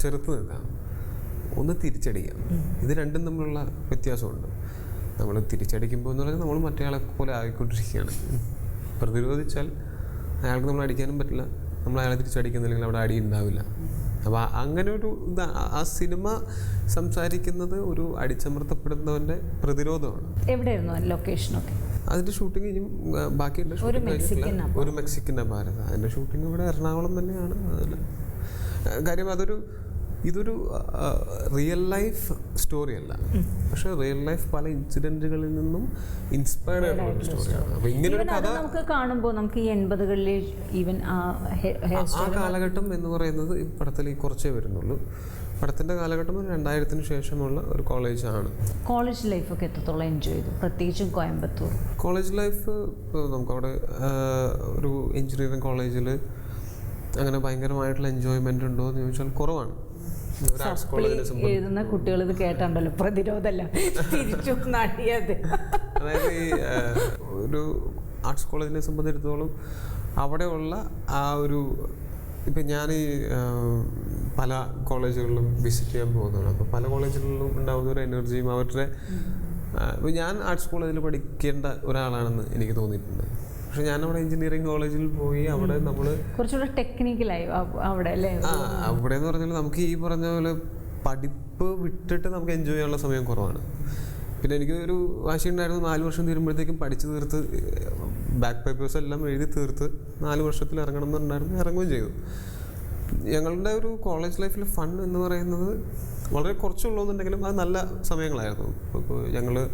ചെറുത്ത് നിൽക്കാം. ഒന്ന് തിരിച്ചടിക്കാം. ഇത് രണ്ടും തമ്മിലുള്ള വ്യത്യാസമുണ്ട്. നമ്മൾ തിരിച്ചടിക്കുമ്പോൾ എന്ന് പറയുന്നത് നമ്മൾ മറ്റേ ആളെ പോലെ ആയിക്കൊണ്ടിരിക്കുകയാണ്. പ്രതിരോധിച്ചാൽ അയാൾക്ക് നമ്മൾ അടിക്കാനും പറ്റില്ല. നമ്മൾ അയാളെ തിരിച്ചടിക്കുന്നില്ലെങ്കിൽ അവിടെ അടി ഉണ്ടാവില്ല. അപ്പോൾ അങ്ങനെ ഒരു ഇത് ആ സിനിമ സംസാരിക്കുന്നത് ഒരു അടിച്ചമർത്തപ്പെടുന്നവന്റെ പ്രതിരോധമാണ്. എവിടെയായിരുന്നു ലൊക്കേഷനൊക്കെ അതിന്റെ ഷൂട്ടിംഗ് ഇനിയും ബാക്കിയുള്ള ബാക്കിയുണ്ട് ഒരു മെക്സിക്കൻ ഭാരത അതിന്റെ ഷൂട്ടിംഗ് ഇവിടെ എറണാകുളം തന്നെയാണ്. അതിൽ കാര്യം അതൊരു ഇതൊരു റിയൽ ലൈഫ് സ്റ്റോറിയല്ല പക്ഷെ റിയൽ ലൈഫ് പല ഇൻസിഡന്റുകളിൽ നിന്നും ഇൻസ്പയർഡ് ആയിട്ടുള്ള ഒരു സ്റ്റോറിയാണ് അപ്പോൾ ഇങ്ങനെ ഒരു കഥ നമുക്ക് കാണുമ്പോൾ നമുക്ക് ഈ എൺപതുകളിലെ ഈവൻ ആ കാലഘട്ടം എന്ന് പറയുന്നത് ഈ പടത്തിൽ ഈ കുറച്ചേ വരുന്നുള്ളൂ. പടത്തിന്റെ കാലഘട്ടം ഒരു രണ്ടായിരത്തിന് ശേഷമുള്ള ഒരു കോളേജാണ്. കോളേജ് ലൈഫ് ഒക്കെ എത്രത്തോളം എൻജോയ് ചെയ്തു? പ്രത്യേകിച്ചും കോയമ്പത്തൂർ. കോളേജ് ലൈഫ് നമുക്കവിടെ അവിടെ ഒരു എഞ്ചിനീയറിംഗ് കോളേജിൽ അങ്ങനെ ഭയങ്കരമായിട്ടുള്ള എൻജോയ്മെന്റ് ഉണ്ടോ എന്ന് ചോദിച്ചാൽ കുറവാണ്. എഴുതുന്ന കുട്ടികൾ ഇത് കേട്ടാണ്ടല്ലോ പ്രതിരോധമല്ല തിരിച്ചു നടിയത്. അതായത് ഒരു ആർട്സ് കോളേജിനെ സംബന്ധിച്ചിടത്തോളം അവിടെയുള്ള ആ ഒരു ഇപ്പം ഞാൻ ഈ പല കോളേജുകളിലും വിസിറ്റ് ചെയ്യാൻ പോകുന്നതാണ്. അപ്പോൾ പല കോളേജുകളിലും ഉണ്ടാകുന്ന ഒരു എനർജിയും അവരുടെ ഞാൻ ആർട്സ് കോളേജിൽ പഠിക്കേണ്ട ഒരാളാണെന്ന് എനിക്ക് തോന്നിയിട്ടുണ്ട്. പക്ഷെ ഞാൻ അവിടെ എഞ്ചിനീയറിംഗ് കോളേജിൽ പോയി അവിടെ നമ്മൾ കുറച്ചുകൂടെ ടെക്നിക്കലായി അവിടെ അല്ലേ? ആ അവിടെ എന്ന് പറഞ്ഞാൽ നമുക്ക് ഈ പറഞ്ഞ പോലെ പഠിപ്പ് വിട്ടിട്ട് നമുക്ക് എൻജോയ് ചെയ്യാനുള്ള സമയം കുറവാണ്. പിന്നെ എനിക്ക് ഒരു വാശി ഉണ്ടായിരുന്നു നാല് വർഷം തീരുമ്പോഴത്തേക്കും പഠിച്ചു തീർത്ത് ബാക്ക് പേപ്പേഴ്സ് എല്ലാം എഴുതി തീർത്ത് നാല് വർഷത്തിൽ ഇറങ്ങണം എന്നുണ്ടായിരുന്നു ഇറങ്ങുകയും ചെയ്തു. ഞങ്ങളുടെ ഒരു കോളേജ് ലൈഫിൽ ഫൺ എന്ന് പറയുന്നത് വളരെ കുറച്ചുള്ളൂന്നുണ്ടെങ്കിലും അത് നല്ല സമയങ്ങളായിരുന്നു. ഇപ്പോൾ ഞങ്ങൾ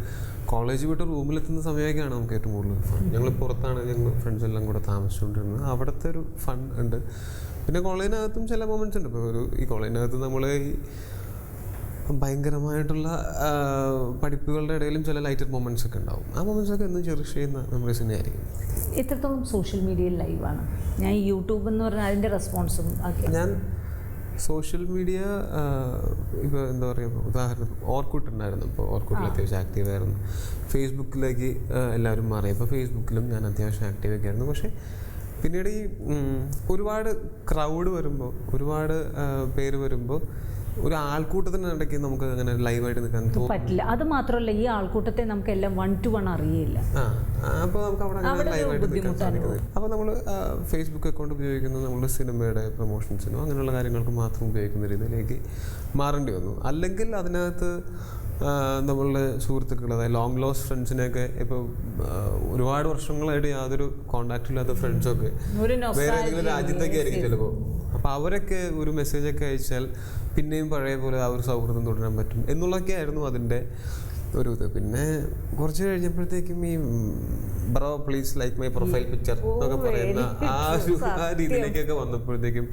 കോളേജ് വിട്ട് റൂമിലെത്തുന്ന സമയമൊക്കെയാണ് നമുക്ക് ഏറ്റവും കൂടുതൽ ഫൺ ഞങ്ങൾ പുറത്താണ് ഞങ്ങൾ ഫ്രണ്ട്സ് എല്ലാം കൂടെ താമസിച്ചുകൊണ്ടിരുന്നത്. അവിടുത്തെ ഒരു ഫൺ ഉണ്ട്. പിന്നെ കോളേജിനകത്തും ചില മൊമെന്റ്സ് ഉണ്ട്. ഇപ്പോൾ ഒരു ഈ കോളേജിനകത്ത് നമ്മൾ ഈ ഭയങ്കരമായിട്ടുള്ള പഠിപ്പുകളുടെ ഇടയിലും ചില ലൈറ്റർ മൊമെന്റ്സ് ഒക്കെ ഉണ്ടാവും. ആ മൊമെന്റ്സ് ഒക്കെ എന്നും ചെറിഷ് ചെയ്യുന്ന നമ്മുടെ സിനിമയായിരിക്കും എത്രത്തോളം സോഷ്യൽ മീഡിയയിൽ ലൈവാണ് ഞാൻ യൂട്യൂബ് എന്ന് പറഞ്ഞാൽ അതിന്റെ റെസ്പോൺസും ഞാൻ സോഷ്യൽ മീഡിയ ഇപ്പോൾ എന്താ പറയുക ഉദാഹരണം ഓർക്കൂട്ട് ഉണ്ടായിരുന്നു. ഇപ്പോൾ ഓർക്കൂട്ടിൽ അത്യാവശ്യം ആക്റ്റീവ് ആയിരുന്നു. ഫേസ്ബുക്കിലേക്ക് എല്ലാവരും മാറി. അപ്പോൾ ഫേസ്ബുക്കിലും ഞാൻ അത്യാവശ്യം ആക്റ്റീവ് ഒക്കെ ആയിരുന്നു. പക്ഷേ പിന്നീട് ഈ ഒരുപാട് ക്രൗഡ് വരുമ്പോൾ ഒരുപാട് പേര് വരുമ്പോൾ ഒരു ആൾക്കൂട്ടത്തിനിടയ്ക്ക് നമുക്ക് അങ്ങനെ ലൈവായിട്ട് നിൽക്കാൻ പറ്റില്ല. അത് മാത്രമല്ല ഈ ആൾക്കൂട്ടത്തെ നമുക്ക് എല്ലാം വൺ ടു വൺ അറിയില്ല അപ്പോൾ നമുക്ക് അവിടെ അങ്ങനെ ലൈവായിട്ട് നിൽക്കാൻ ബുദ്ധിമുട്ടാണ്. സാധിക്കുന്നത്. അപ്പോൾ നമ്മൾ ഫേസ്ബുക്ക് അക്കൗണ്ട് ഉപയോഗിക്കുന്നത് നമ്മുടെ സിനിമയുടെ പ്രൊമോഷൻസിനോ അങ്ങനെയുള്ള കാര്യങ്ങൾക്ക് മാത്രം ഉപയോഗിക്കുന്ന രീതിയിലേക്ക് മാറേണ്ടി വന്നു. അല്ലെങ്കിൽ അതിനകത്ത് നമ്മളുടെ സുഹൃത്തുക്കൾ അതായത് ലോങ് ലോസ് ഫ്രണ്ട്സിനെയൊക്കെ ഇപ്പോൾ ഒരുപാട് വർഷങ്ങളായിട്ട് യാതൊരു കോണ്ടാക്ട് ഇല്ലാത്ത ഫ്രണ്ട്സൊക്കെ വേറെ ഏതെങ്കിലും രാജ്യത്തേക്ക് ആയിരിക്കും ചിലപ്പോൾ അപ്പോൾ അവരൊക്കെ ഒരു മെസ്സേജൊക്കെ അയച്ചാൽ പിന്നെയും പഴയ പോലെ ആ ഒരു സൗഹൃദം തുടരാൻ പറ്റും എന്നുള്ളതൊക്കെ ആയിരുന്നു അതിന്റെ ഒരു ഇത്. പിന്നെ കുറച്ച് കഴിഞ്ഞപ്പോഴത്തേക്കും ഈ bro please like my profile picture എന്നൊക്കെ പറയുന്ന ആ ഒരു ആ. രീതിയിലേക്കൊക്കെ വന്നപ്പോഴത്തേക്കും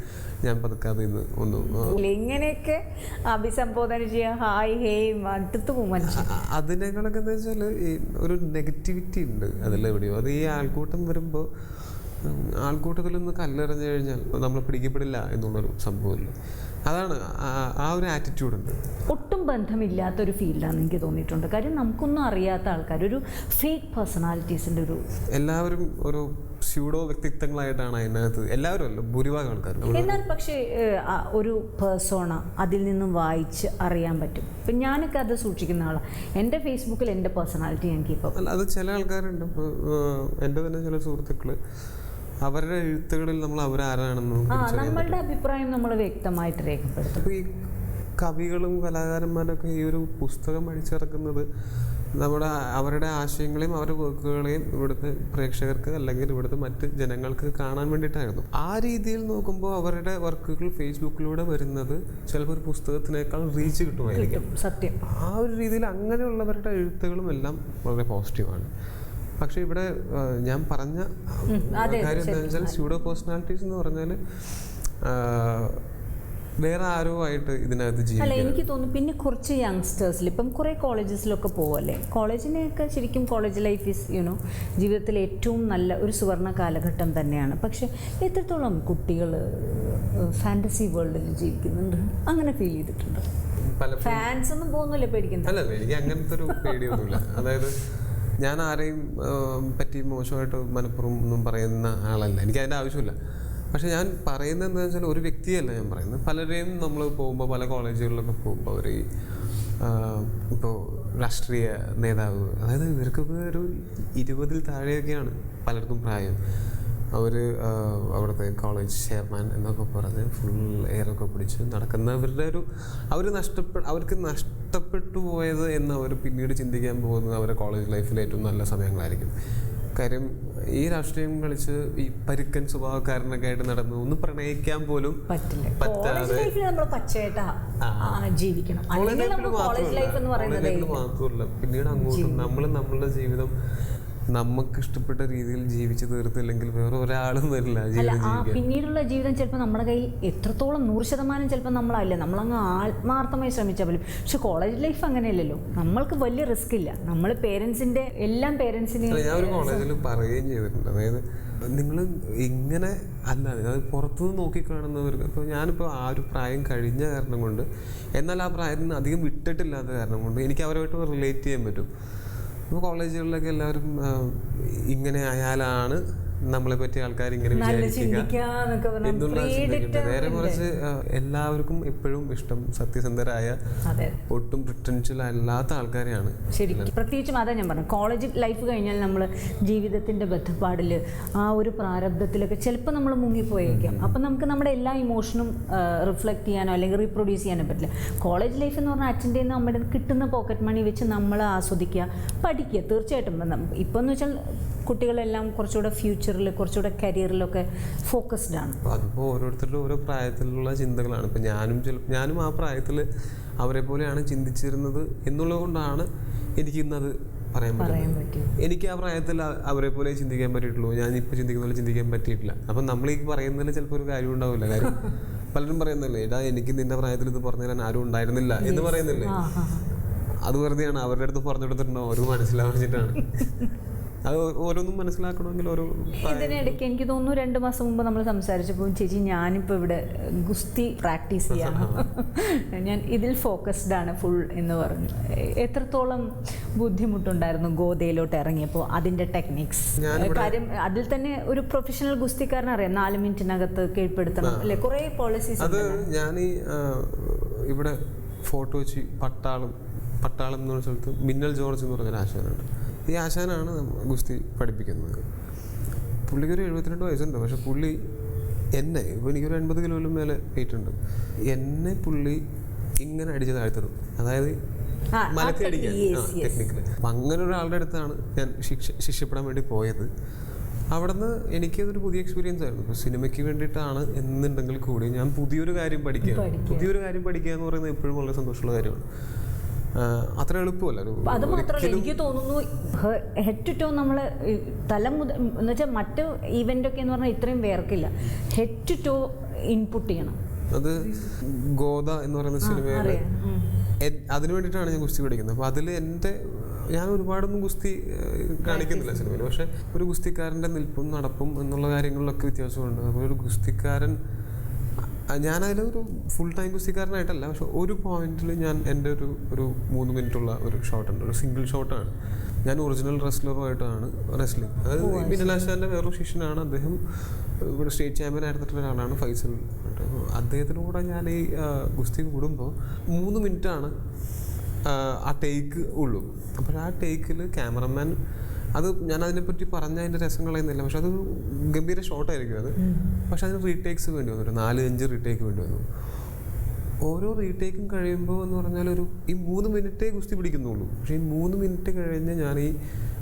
ഞാൻ പതുക്കാതെ ഇന്ന് ഒന്ന് ഇങ്ങനെയൊക്കെ അഭിസംബോധന ചെയ്യാം ഹായ് ഹേ അടുത്ത് അതിനേക്കാളൊക്കെ എന്താ വെച്ചാൽ ഈ ഒരു നെഗറ്റിവിറ്റി ഉണ്ട് അതിലെവിടെയോ. അത് ഈ ആൾക്കൂട്ടം വരുമ്പോൾ ആൾക്കൂട്ടത്തിൽ നിന്ന് കല്ലെറിഞ്ഞു കഴിഞ്ഞാൽ നമ്മൾ പിടിക്കപ്പെടില്ല എന്നുള്ളൊരു സംഭവമില്ല. അതാണ് ആ- ഒരു ആറ്റിറ്റ്യൂഡ് ഉണ്ട്. ഒട്ടും ബന്ധമില്ലാത്ത ബന്ധമില്ലാത്തൊരു ഫീൽഡാണെന്ന് എനിക്ക് തോന്നിയിട്ടുണ്ട്. കാര്യം നമുക്കൊന്നും അറിയാത്ത ആൾക്കാർ ഒരു ഫേക്ക് പേഴ്സണാലിറ്റീസിന്റെ ഒരു എല്ലാവരും ഒരു സ്യൂഡോ വ്യക്തിത്വങ്ങളായിട്ടാണ് അതിനകത്ത് എല്ലാവരും അല്ല ഭൂരിഭാഗം ആൾക്കാരും. എന്നാൽ പക്ഷേ ഒരു പേഴ്സോണ അതിൽ നിന്നും വായിച്ച് അറിയാൻ പറ്റും. ഇപ്പം ഞാനൊക്കെ അത് സൂക്ഷിക്കുന്ന ആളാണ് എന്റെ ഫേസ്ബുക്കിൽ എന്റെ പേഴ്സണാലിറ്റി ഞാൻ കീപ്പ് അല്ല അത് ചില ആൾക്കാരുണ്ട്. ഇപ്പോൾ എന്റെ തന്നെ ചില സുഹൃത്തുക്കൾ അവരുടെ എഴുത്തുകളിൽ നമ്മൾ അവരാരാണെന്ന് നമ്മളുടെ അഭിപ്രായം നമ്മൾ വ്യക്തമായിട്ട് രേഖപ്പെടുത്തും. അപ്പോൾ ഈ കവികളും കലാകാരന്മാരൊക്കെ ഈ ഒരു പുസ്തകം അടിച്ചിറക്കുന്നത് നമ്മുടെ അവരുടെ ആശയങ്ങളെയും അവരുടെ വർക്കുകളെയും ഇവിടുത്തെ പ്രേക്ഷകർക്ക് അല്ലെങ്കിൽ ഇവിടുത്തെ മറ്റ് ജനങ്ങൾക്ക് കാണാൻ വേണ്ടിയിട്ടായിരുന്നു. ആ രീതിയിൽ നോക്കുമ്പോൾ അവരുടെ വർക്കുകൾ ഫേസ്ബുക്കിലൂടെ വരുന്നത് ചിലപ്പോൾ ഒരു പുസ്തകത്തിനേക്കാൾ റീച്ച് കിട്ടുമായിരിക്കും. സത്യം. ആ ഒരു രീതിയിൽ അങ്ങനെയുള്ളവരുടെ എഴുത്തുകളും എല്ലാം വളരെ പോസിറ്റീവാണ്. പക്ഷേ ഇവിടെ ഞാൻ പറഞ്ഞ കാര്യം എന്താണെന്ന് വെച്ചാൽ സ്യൂഡോ പേഴ്സണാലിറ്റീസ് എന്ന് പറഞ്ഞാൽ വേറെ ആരോ ആയിട്ട് ഇതിനകത്ത് അല്ല എനിക്ക് തോന്നുന്നു പിന്നെ കുറച്ച് യങ്സ്റ്റേഴ്സിൽ ഇപ്പം കുറേ കോളേജസിലൊക്കെ പോവല്ലേ? കോളേജിനെയൊക്കെ ശരിക്കും കോളേജ് ലൈഫ് ഈസ് യുനോ ജീവിതത്തിലെ ഏറ്റവും നല്ല ഒരു സുവർണ കാലഘട്ടം തന്നെയാണ്. പക്ഷെ എത്രത്തോളം കുട്ടികൾ ഫാന്റസി വേൾഡിൽ ജീവിക്കുന്നുണ്ട്? അങ്ങനെ ഫീൽ ചെയ്തിട്ടുണ്ട്. ഫാൻസ് ഒന്നും പോകുന്നില്ല പേടിക്കുന്നത് അല്ല എനിക്ക് അങ്ങനത്തെ ഒരു പേടിയൊന്നുമില്ല. അതായത് ഞാൻ ആരെയും പറ്റി മോശമായിട്ട് മലപ്പുറം ഒന്നും പറയുന്ന ആളല്ല. എനിക്ക് അതിന്റെ ആവശ്യമില്ല. പക്ഷെ ഞാൻ പറയുന്നത് എന്താണെന്ന് വെച്ചാൽ ഒരു വ്യക്തിയല്ല ഞാൻ പറയുന്നത്. പലരെയും നമ്മൾ പോകുമ്പോൾ പല കോളേജുകളിലൊക്കെ പോകുമ്പോൾ അവർ ഇപ്പോൾ രാഷ്ട്രീയ നേതാവ് അതായത് ഇവർക്കൊക്കെ ഒരു ഇരുപതിൽ താഴെയൊക്കെയാണ് പലർക്കും പ്രായം. അവർ അവിടുത്തെ കോളേജ് ചെയർമാൻ എന്നൊക്കെ പറഞ്ഞ് ഫുൾ എയറൊക്കെ പിടിച്ച് നടക്കുന്നവരുടെ ഒരു അവർ നഷ്ടപ്പെ അവർക്ക് നഷ്ടപ്പെട്ടു പോയത് എന്ന് അവർ പിന്നീട് ചിന്തിക്കാൻ പോകുന്നത് അവരുടെ കോളേജ് ലൈഫിലെ ഏറ്റവും നല്ല സമയങ്ങളായിരിക്കും. കാര്യം ഈ രാഷ്ട്രീയം കളിച്ച് ഈ പരുക്കൻ സ്വഭാവക്കാരനൊക്കെ ആയിട്ട് നടന്നു ഒന്ന് പ്രണയിക്കാൻ പോലും പറ്റില്ല. മാത്രമല്ല. പിന്നീട് അങ്ങോട്ടും നമ്മൾ നമ്മളുടെ ജീവിതം നമുക്ക് ഇഷ്ടപ്പെട്ട രീതിയിൽ ജീവിച്ചു തീർത്തില്ലെങ്കിൽ വേറെ ഒരാളും വരില്ല ജീവിതം പിന്നീടുള്ള ജീവിതം ചിലപ്പോൾ നമ്മുടെ കയ്യിൽ എത്രത്തോളം നൂറ് ശതമാനം ചിലപ്പോൾ നമ്മളല്ല നമ്മളങ്ങ് ആത്മാർത്ഥമായി ശ്രമിച്ചാൽ പോലും. പക്ഷെ കോളേജ് ലൈഫ് അങ്ങനെയല്ലല്ലോ. നമ്മൾക്ക് വലിയ റിസ്ക് ഇല്ല. നമ്മൾ പേരൻസിന്റെ എല്ലാം പേരൻസിനെയും ഞാൻ ഒരു കോളേജിൽ പറയുകയും ചെയ്തിട്ടുണ്ട്. അതായത് നിങ്ങൾ ഇങ്ങനെ അല്ല അതായത് പുറത്തുനിന്ന് നോക്കിക്കാണുന്നവർക്ക് ഇപ്പോൾ ഞാനിപ്പോൾ ആ ഒരു പ്രായം കഴിഞ്ഞ കാരണം കൊണ്ട് എന്നാൽ ആ പ്രായത്തിൽ നിന്ന് അധികം വിട്ടിട്ടില്ലാത്ത കാരണം കൊണ്ട് എനിക്ക് അവരുമായിട്ട് റിലേറ്റ് ചെയ്യാൻ പറ്റും. ഇപ്പോൾ കോളേജുകളിലൊക്കെ എല്ലാവരും ഇങ്ങനെ ആയാലാണ് നമ്മളെ പറ്റിയ ആൾക്കാർ ഇങ്ങനെ വിചാരിക്കുക. നേരെ മറിച്ച് എല്ലാവർക്കും എപ്പോഴും ഇഷ്ടം സത്യസന്ധരായ ഒട്ടും പ്രിട്ടൻഷ്യൽ അല്ലാത്ത ആൾക്കാരെയാണ്. ശരിക്കും. പ്രത്യേകിച്ചും അതാ ഞാൻ പറഞ്ഞു. കോളേജ് ലൈഫ് കഴിഞ്ഞാൽ നമ്മൾ ജീവിതത്തിന്റെ ബന്ധപ്പാടിൽ ആ ഒരു പ്രാരബ്ധത്തിലൊക്കെ ചിലപ്പോൾ നമ്മൾ മുങ്ങിപ്പോയേക്കാം. അപ്പം നമുക്ക് നമ്മുടെ എല്ലാ ഇമോഷനും റിഫ്ലക്ട് ചെയ്യാനോ അല്ലെങ്കിൽ റീപ്രൊഡ്യൂസ് ചെയ്യാനോ പറ്റില്ല. കോളേജ് ലൈഫ് എന്ന് പറഞ്ഞാൽ അച്ഛന്റെ ചെയ്യുന്ന നമ്മുടെ കിട്ടുന്ന പോക്കറ്റ് മണി വെച്ച് നമ്മൾ ആസ്വദിക്കുക പഠിക്കുക. തീർച്ചയായിട്ടും. ഇപ്പം എന്ന് വെച്ചാൽ കുട്ടികളെല്ലാം കുറച്ചുകൂടെ ഫ്യൂച്ചറിൽ കുറച്ചുകൂടെ കരിയറിലൊക്കെ ഫോക്കസ്ഡ് ആണ്. അതിപ്പോൾ ഓരോരുത്തരുടെ ഓരോ പ്രായത്തിലുള്ള ചിന്തകളാണ്. ഇപ്പം ഞാനും ചില ഞാനും ആ പ്രായത്തിൽ അവരെ പോലെയാണ് ചിന്തിച്ചിരുന്നത് എന്നുള്ളത് കൊണ്ടാണ് എനിക്ക് ഇന്നത് പറയാൻ പറ്റും. എനിക്ക് ആ പ്രായത്തിൽ അവരെ പോലെ ചിന്തിക്കാൻ പറ്റിയിട്ടുള്ളൂ. ഞാൻ ഇപ്പോൾ ചിന്തിക്കുന്ന പോലെ ചിന്തിക്കാൻ പറ്റിയിട്ടില്ല. അപ്പം നമ്മൾ ഈ പറയുന്നതിൽ ചിലപ്പോൾ ഒരു കാര്യം ഉണ്ടാവില്ല. കാര്യം പലരും പറയുന്നില്ലേ ഇടാ എനിക്ക് നിന്റെ പ്രായത്തിൽ ഇത് പറഞ്ഞു തരാൻ ആരും ഉണ്ടായിരുന്നില്ല എന്ന് പറയുന്നില്ലേ? അത് വെറുതെയാണ് അവരുടെ അടുത്ത് പറഞ്ഞു കൊടുത്തിട്ടുണ്ടോ? അവർ മനസ്സിലാവാച്ചിട്ടാണ് അത് ഓരോന്നും മനസ്സിലാക്കണമെങ്കിൽ ഓരോ ഇതിനിടയ്ക്ക് എനിക്ക് തോന്നുന്നു രണ്ട് മാസം മുമ്പ് നമ്മൾ സംസാരിച്ചപ്പോൾ ചേച്ചി ഞാനിപ്പോൾ ഇവിടെ ഗുസ്തി പ്രാക്ടീസ് ചെയ്യാണ് ഞാൻ ഇതിൽ ഫോക്കസ്ഡ് ആണ് ഫുൾ എന്ന് പറഞ്ഞു. എത്രത്തോളം ബുദ്ധിമുട്ടുണ്ടായിരുന്നു ഗോതയിലോട്ട് ഇറങ്ങിയപ്പോൾ അതിന്റെ ടെക്നിക്സ് കാര്യം അതിൽ തന്നെ ഒരു പ്രൊഫഷണൽ ഗുസ്തിക്കാരൻ അറിയാം നാല് മിനിറ്റിനകത്ത് കീഴ്പ്പെടുത്തണം അല്ലെ? കുറേ പോളിസീസ് അത് ഞാൻ ഇവിടെ ഫോട്ടോ വെച്ച് പട്ടാളം പട്ടാളം എന്ന് പറഞ്ഞ സ്ഥലത്ത് മിന്നൽ ജോർജ് എന്ന് പറഞ്ഞൊരു ആശാനുണ്ട് ഈ ആശാനാണ് ഗുസ്തി പഠിപ്പിക്കുന്നത്. പുള്ളിക്ക് ഒരു എഴുപത്തിരണ്ട് വയസ്സുണ്ട്. പക്ഷെ പുള്ളി എന്നെ ഇപ്പോൾ എനിക്കൊരു എൺപത് കിലോയിലും മേലെ വെയിറ്റ് ഉണ്ട്. എന്നെ പുള്ളി ഇങ്ങനെ അടിച്ച് താഴ്ത്തിടും അതായത് മലത്തി അടിക്കാൻ. ടെക്നിക്കൽ അപ്പം അങ്ങനെ ഒരാളുടെ അടുത്താണ് ഞാൻ ശിക്ഷ ശിക്ഷപ്പെടാൻ വേണ്ടി പോയത്. അവിടുന്ന് എനിക്കതൊരു പുതിയ എക്സ്പീരിയൻസ് ആയിരുന്നു. ഇപ്പോൾ സിനിമയ്ക്ക് വേണ്ടിയിട്ടാണ് എന്നുണ്ടെങ്കിൽ കൂടി ഞാൻ പുതിയൊരു കാര്യം പഠിക്കുക. പുതിയൊരു കാര്യം പഠിക്കുക എന്ന് പറയുന്നത് എപ്പോഴും വളരെ സന്തോഷമുള്ള കാര്യമാണ്. അത്ര എളുപ്പമല്ല. അത് മാത്രമല്ല എനിക്ക് തോന്നുന്നു ഹെഡ് ടു ടോ നമ്മൾ തല മുതൽ എന്ന് വെച്ചാൽ മറ്റ് ഈവന്റൊക്കെ എന്ന് പറഞ്ഞാൽ ഇത്രയും വേർക്കില്ല. ഹെഡ് ടു ടോ ഇൻപുട്ട് ചെയ്യണം. അത് ഗോദ എന്ന് പറയുന്ന സിനിമയാണ് അതിനു വേണ്ടിട്ടാണ് ഞാൻ ഗുസ്തി പഠിക്കുന്നത് അപ്പോൾ അതിൽ എന്റെ ഞാൻ ഒരുപാടൊന്നും ഗുസ്തി കാണിക്കുന്നില്ല സിനിമയിൽ പക്ഷെ ഒരു ഗുസ്തിക്കാരന്റെ നിൽപ്പും നടപ്പും എന്നുള്ള കാര്യങ്ങളിലൊക്കെ വ്യത്യാസമുണ്ട്. അപ്പോൾ ഒരു ഗുസ്തിക്കാരൻ ഞാനതിലൊരു ഫുൾ ടൈം ഗുസ്തിക്കാരനായിട്ടല്ല പക്ഷെ ഒരു പോയിന്റിൽ ഞാൻ എന്റെ ഒരു ഒരു മൂന്ന് മിനിറ്റുള്ള ഒരു ഷോട്ട് ഉണ്ട്. ഒരു സിംഗിൾ ഷോട്ടാണ് ഞാൻ ഒറിജിനൽ റെസ്ലറുമായിട്ടാണ് റെസ്ലിംഗ് അത് മിനലാശാന്റെ വേറൊരു ശിഷ്യനാണ്. അദ്ദേഹം ഇവിടെ സ്റ്റേറ്റ് ചാമ്പ്യൻ ആയിരുന്നിട്ടുള്ള ഒരാളാണ് ഫൈസൽ. അദ്ദേഹത്തിന്റെ കൂടെ ഞാൻ ഈ ഗുസ്തി കൂടുമ്പോൾ മൂന്ന് മിനിറ്റാണ് ആ ടേക്ക് ഉള്ളൂ. അപ്പോൾ ആ ടേക്കിൽ ക്യാമറമാൻ അത് ഞാൻ അതിനെപ്പറ്റി പറഞ്ഞ അതിന്റെ രസം കളയുന്നില്ല പക്ഷെ അതൊരു ഗംഭീര ഷോട്ടായിരിക്കും അത്. പക്ഷെ അതിന് റീടേക്സ് വേണ്ടി വന്നു. ഒരു നാല് അഞ്ച് റീടേക്ക് വേണ്ടി വന്നു. ഓരോ റീടേക്കും കഴിയുമ്പോൾ എന്ന് പറഞ്ഞാൽ ഒരു ഈ മൂന്ന് മിനിറ്റേ ഗുസ്തി പിടിക്കുന്നുള്ളൂ. പക്ഷെ ഈ മൂന്ന് മിനിറ്റ് കഴിഞ്ഞ് ഞാൻ ഈ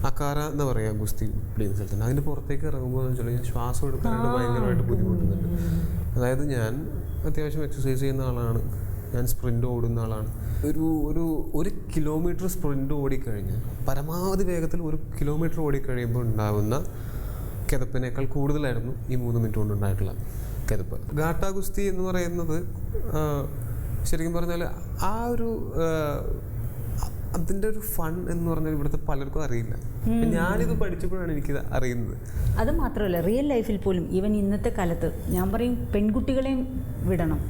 അക്കാര എന്ന് പറയാം ഗുസ്തി പിടിക്കുന്ന സ്ഥലത്തിന് അതിന്റെ പുറത്തേക്ക് ഇറങ്ങുമ്പോൾ എന്ന് വെച്ചാൽ ഞാൻ ശ്വാസം എടുക്കാനായിട്ട് ഭയങ്കരമായിട്ട് ബുദ്ധിമുട്ടുന്നുണ്ട്. അതായത് ഞാൻ അത്യാവശ്യം എക്സസൈസ് ചെയ്യുന്ന ആളാണ്. ഞാൻ സ്പ്രിന്റ് ഓടുന്ന ആളാണ്. ഒരു ഒരു ഒരു കിലോമീറ്റർ സ്പ്രിന്റ് ഓടിക്കഴിഞ്ഞ് പരമാവധി വേഗത്തിൽ ഒരു കിലോമീറ്റർ ഓടിക്കഴിയുമ്പോൾ ഉണ്ടാകുന്ന കിതപ്പിനേക്കാൾ കൂടുതലായിരുന്നു ഈ മൂന്ന് മിനിറ്റ് കൊണ്ട് ഉണ്ടായിട്ടുള്ള കിതപ്പ്. ഗാട്ടാ ഗുസ്തി എന്ന് പറയുന്നത് ശരിക്കും പറഞ്ഞാൽ ആ ഒരു അതിന്റെ ഒരു ഫൺ എന്ന് പറഞ്ഞാൽ ഇവിടുത്തെ പലർക്കും അറിയില്ല. ഞാനിത് പഠിച്ചപ്പോഴാണ് എനിക്കിത് അറിയുന്നത്. അത് മാത്രമല്ല റിയൽ ലൈഫിൽ പോലും ഈവൻ ഇന്നത്തെ കാലത്ത് ഞാൻ പറയും പെൺകുട്ടികളെയും വിടണം.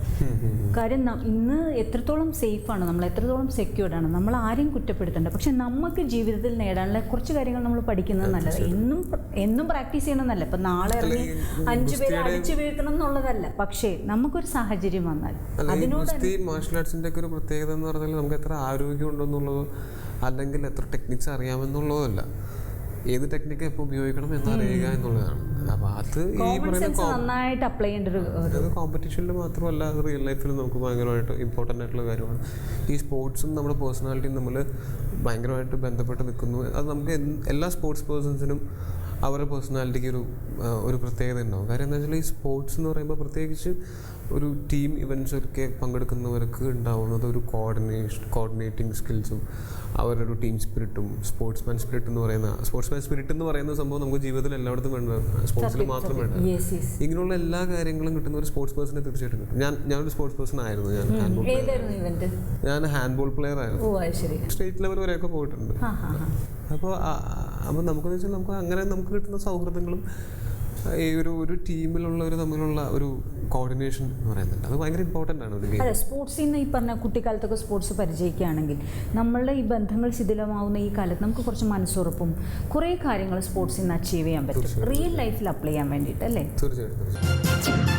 കാര്യം ഇന്ന് എത്രത്തോളം സേഫാണ് നമ്മൾ എത്രത്തോളം സെക്യൂർഡ് ആണ് നമ്മൾ ആരെയും കുറ്റപ്പെടുത്തണ്ട. പക്ഷെ നമുക്ക് ജീവിതത്തിൽ നേടാനുള്ള കുറച്ച് കാര്യങ്ങൾ നമ്മൾ പഠിക്കുന്നത് നല്ലത്. എന്നും എന്നും പ്രാക്ടീസ് ചെയ്യണമെന്നല്ല ഇപ്പം നാളെ ഇറങ്ങി അഞ്ചു പേരെ അടിച്ചു വീഴ്ത്തണം എന്നുള്ളതല്ല. പക്ഷേ നമുക്കൊരു സാഹചര്യം വന്നാൽ അതിനോട് മാർഷൽ ആർട്സിന്റെ ഒക്കെ ഒരു പ്രത്യേകത എന്ന് പറഞ്ഞാൽ നമുക്ക് എത്ര ആരോഗ്യം ഉണ്ടെന്നുള്ളതോ അല്ലെങ്കിൽ എത്ര ടെക്നിക്സ് അറിയാമെന്നുള്ളതല്ല. ഏത് ടെക്നിക്ക് എപ്പോൾ ഉപയോഗിക്കണം എന്നറിയുക എന്നുള്ളതാണ്. അപ്പോൾ അത് ഈ പറയുന്ന നന്നായിട്ട് അപ്ലൈ ചെയ്യേണ്ട ഒരു ഒരു- കോമ്പറ്റീഷനിൽ മാത്രമല്ല അത് റിയൽ ലൈഫിൽ നമുക്ക് ഭയങ്കരമായിട്ട് ഇമ്പോർട്ടന്റ് ആയിട്ടുള്ള കാര്യമാണ്. ഈ സ്പോർട്സും നമ്മുടെ പേഴ്സണാലിറ്റിയും നമ്മൾ ഭയങ്കരമായിട്ട് ബന്ധപ്പെട്ട് നിൽക്കുന്നു. അത് നമുക്ക് എല്ലാ സ്പോർട്സ് പേഴ്സൺസിനും അവരുടെ പേഴ്സണാലിറ്റിക്ക് ഒരു ഒരു പ്രത്യേകത ഉണ്ടാവും. കാര്യം എന്താ വെച്ചാൽ ഈ സ്പോർട്സ് എന്ന് പറയുമ്പോൾ പ്രത്യേകിച്ച് ഒരു ടീം ഇവന്റ്സൊക്കെ പങ്കെടുക്കുന്നവർക്ക് ഉണ്ടാവുന്നത് ഒരു കോർഡിനേഷൻ കോർഡിനേറ്റിംഗ് സ്കിൽസും അവരുടെ ഒരു ടീം സ്പിരിറ്റും സ്പോർട്സ് മാൻ സ്പിരിറ്റ് എന്ന് പറയുന്ന സ്പോർട്സ് മാൻ സ്പിരിറ്റ് എന്ന് പറയുന്ന സംഭവം നമുക്ക് ജീവിതത്തിൽ എല്ലായിടത്തും വേണ്ട. സ്പോർട്സിൽ മാത്രം വേണ്ട. ഇങ്ങനെയുള്ള എല്ലാ കാര്യങ്ങളും കിട്ടുന്ന ഒരു സ്പോർട്സ് പേഴ്സണെ തീർച്ചയായിട്ടും കിട്ടും. ഞാൻ ഞാനൊരു സ്പോർട്സ് പേഴ്സൺ ആയിരുന്നു. ഞാൻ ഹാൻഡ്ബോൾ ഞാൻ ഹാൻഡ്ബോൾ പ്ലെയർ ആയിരുന്നു. സ്റ്റേറ്റ് ലെവൽ വരെയൊക്കെ പോയിട്ടുണ്ട്. അപ്പോൾ അപ്പോൾ നമുക്കെന്ന് വെച്ചാൽ നമുക്ക് അങ്ങനെ നമുക്ക് കിട്ടുന്ന സൗഹൃദങ്ങളും ഈ ഒരു ഒരു ടീമിലുള്ളവർ തമ്മിലുള്ള ഒരു കോർഡിനേഷൻ എന്ന് പറയുന്നുണ്ട്. അത് ഭയങ്കര ഇമ്പോർട്ടന്റ് ആണ് ഒരു അതെ സ്പോർട്സിൽ നിന്ന് ഈ പറഞ്ഞ കുട്ടിക്കാലത്തൊക്കെ സ്പോർട്സ് പരിചയിക്കുകയാണെങ്കിൽ നമ്മളുടെ ഈ ബന്ധങ്ങൾ ശിഥിലമാവുന്ന ഈ കാലത്ത് നമുക്ക് കുറച്ച് മനസ്സുറപ്പും കുറേ കാര്യങ്ങൾ സ്പോർട്സിൽ നിന്ന് അച്ചീവ് ചെയ്യാൻ പറ്റും. റിയൽ ലൈഫിൽ അപ്ലൈ ചെയ്യാൻ വേണ്ടിയിട്ട് അല്ലേ? തീർച്ചയായിട്ടും.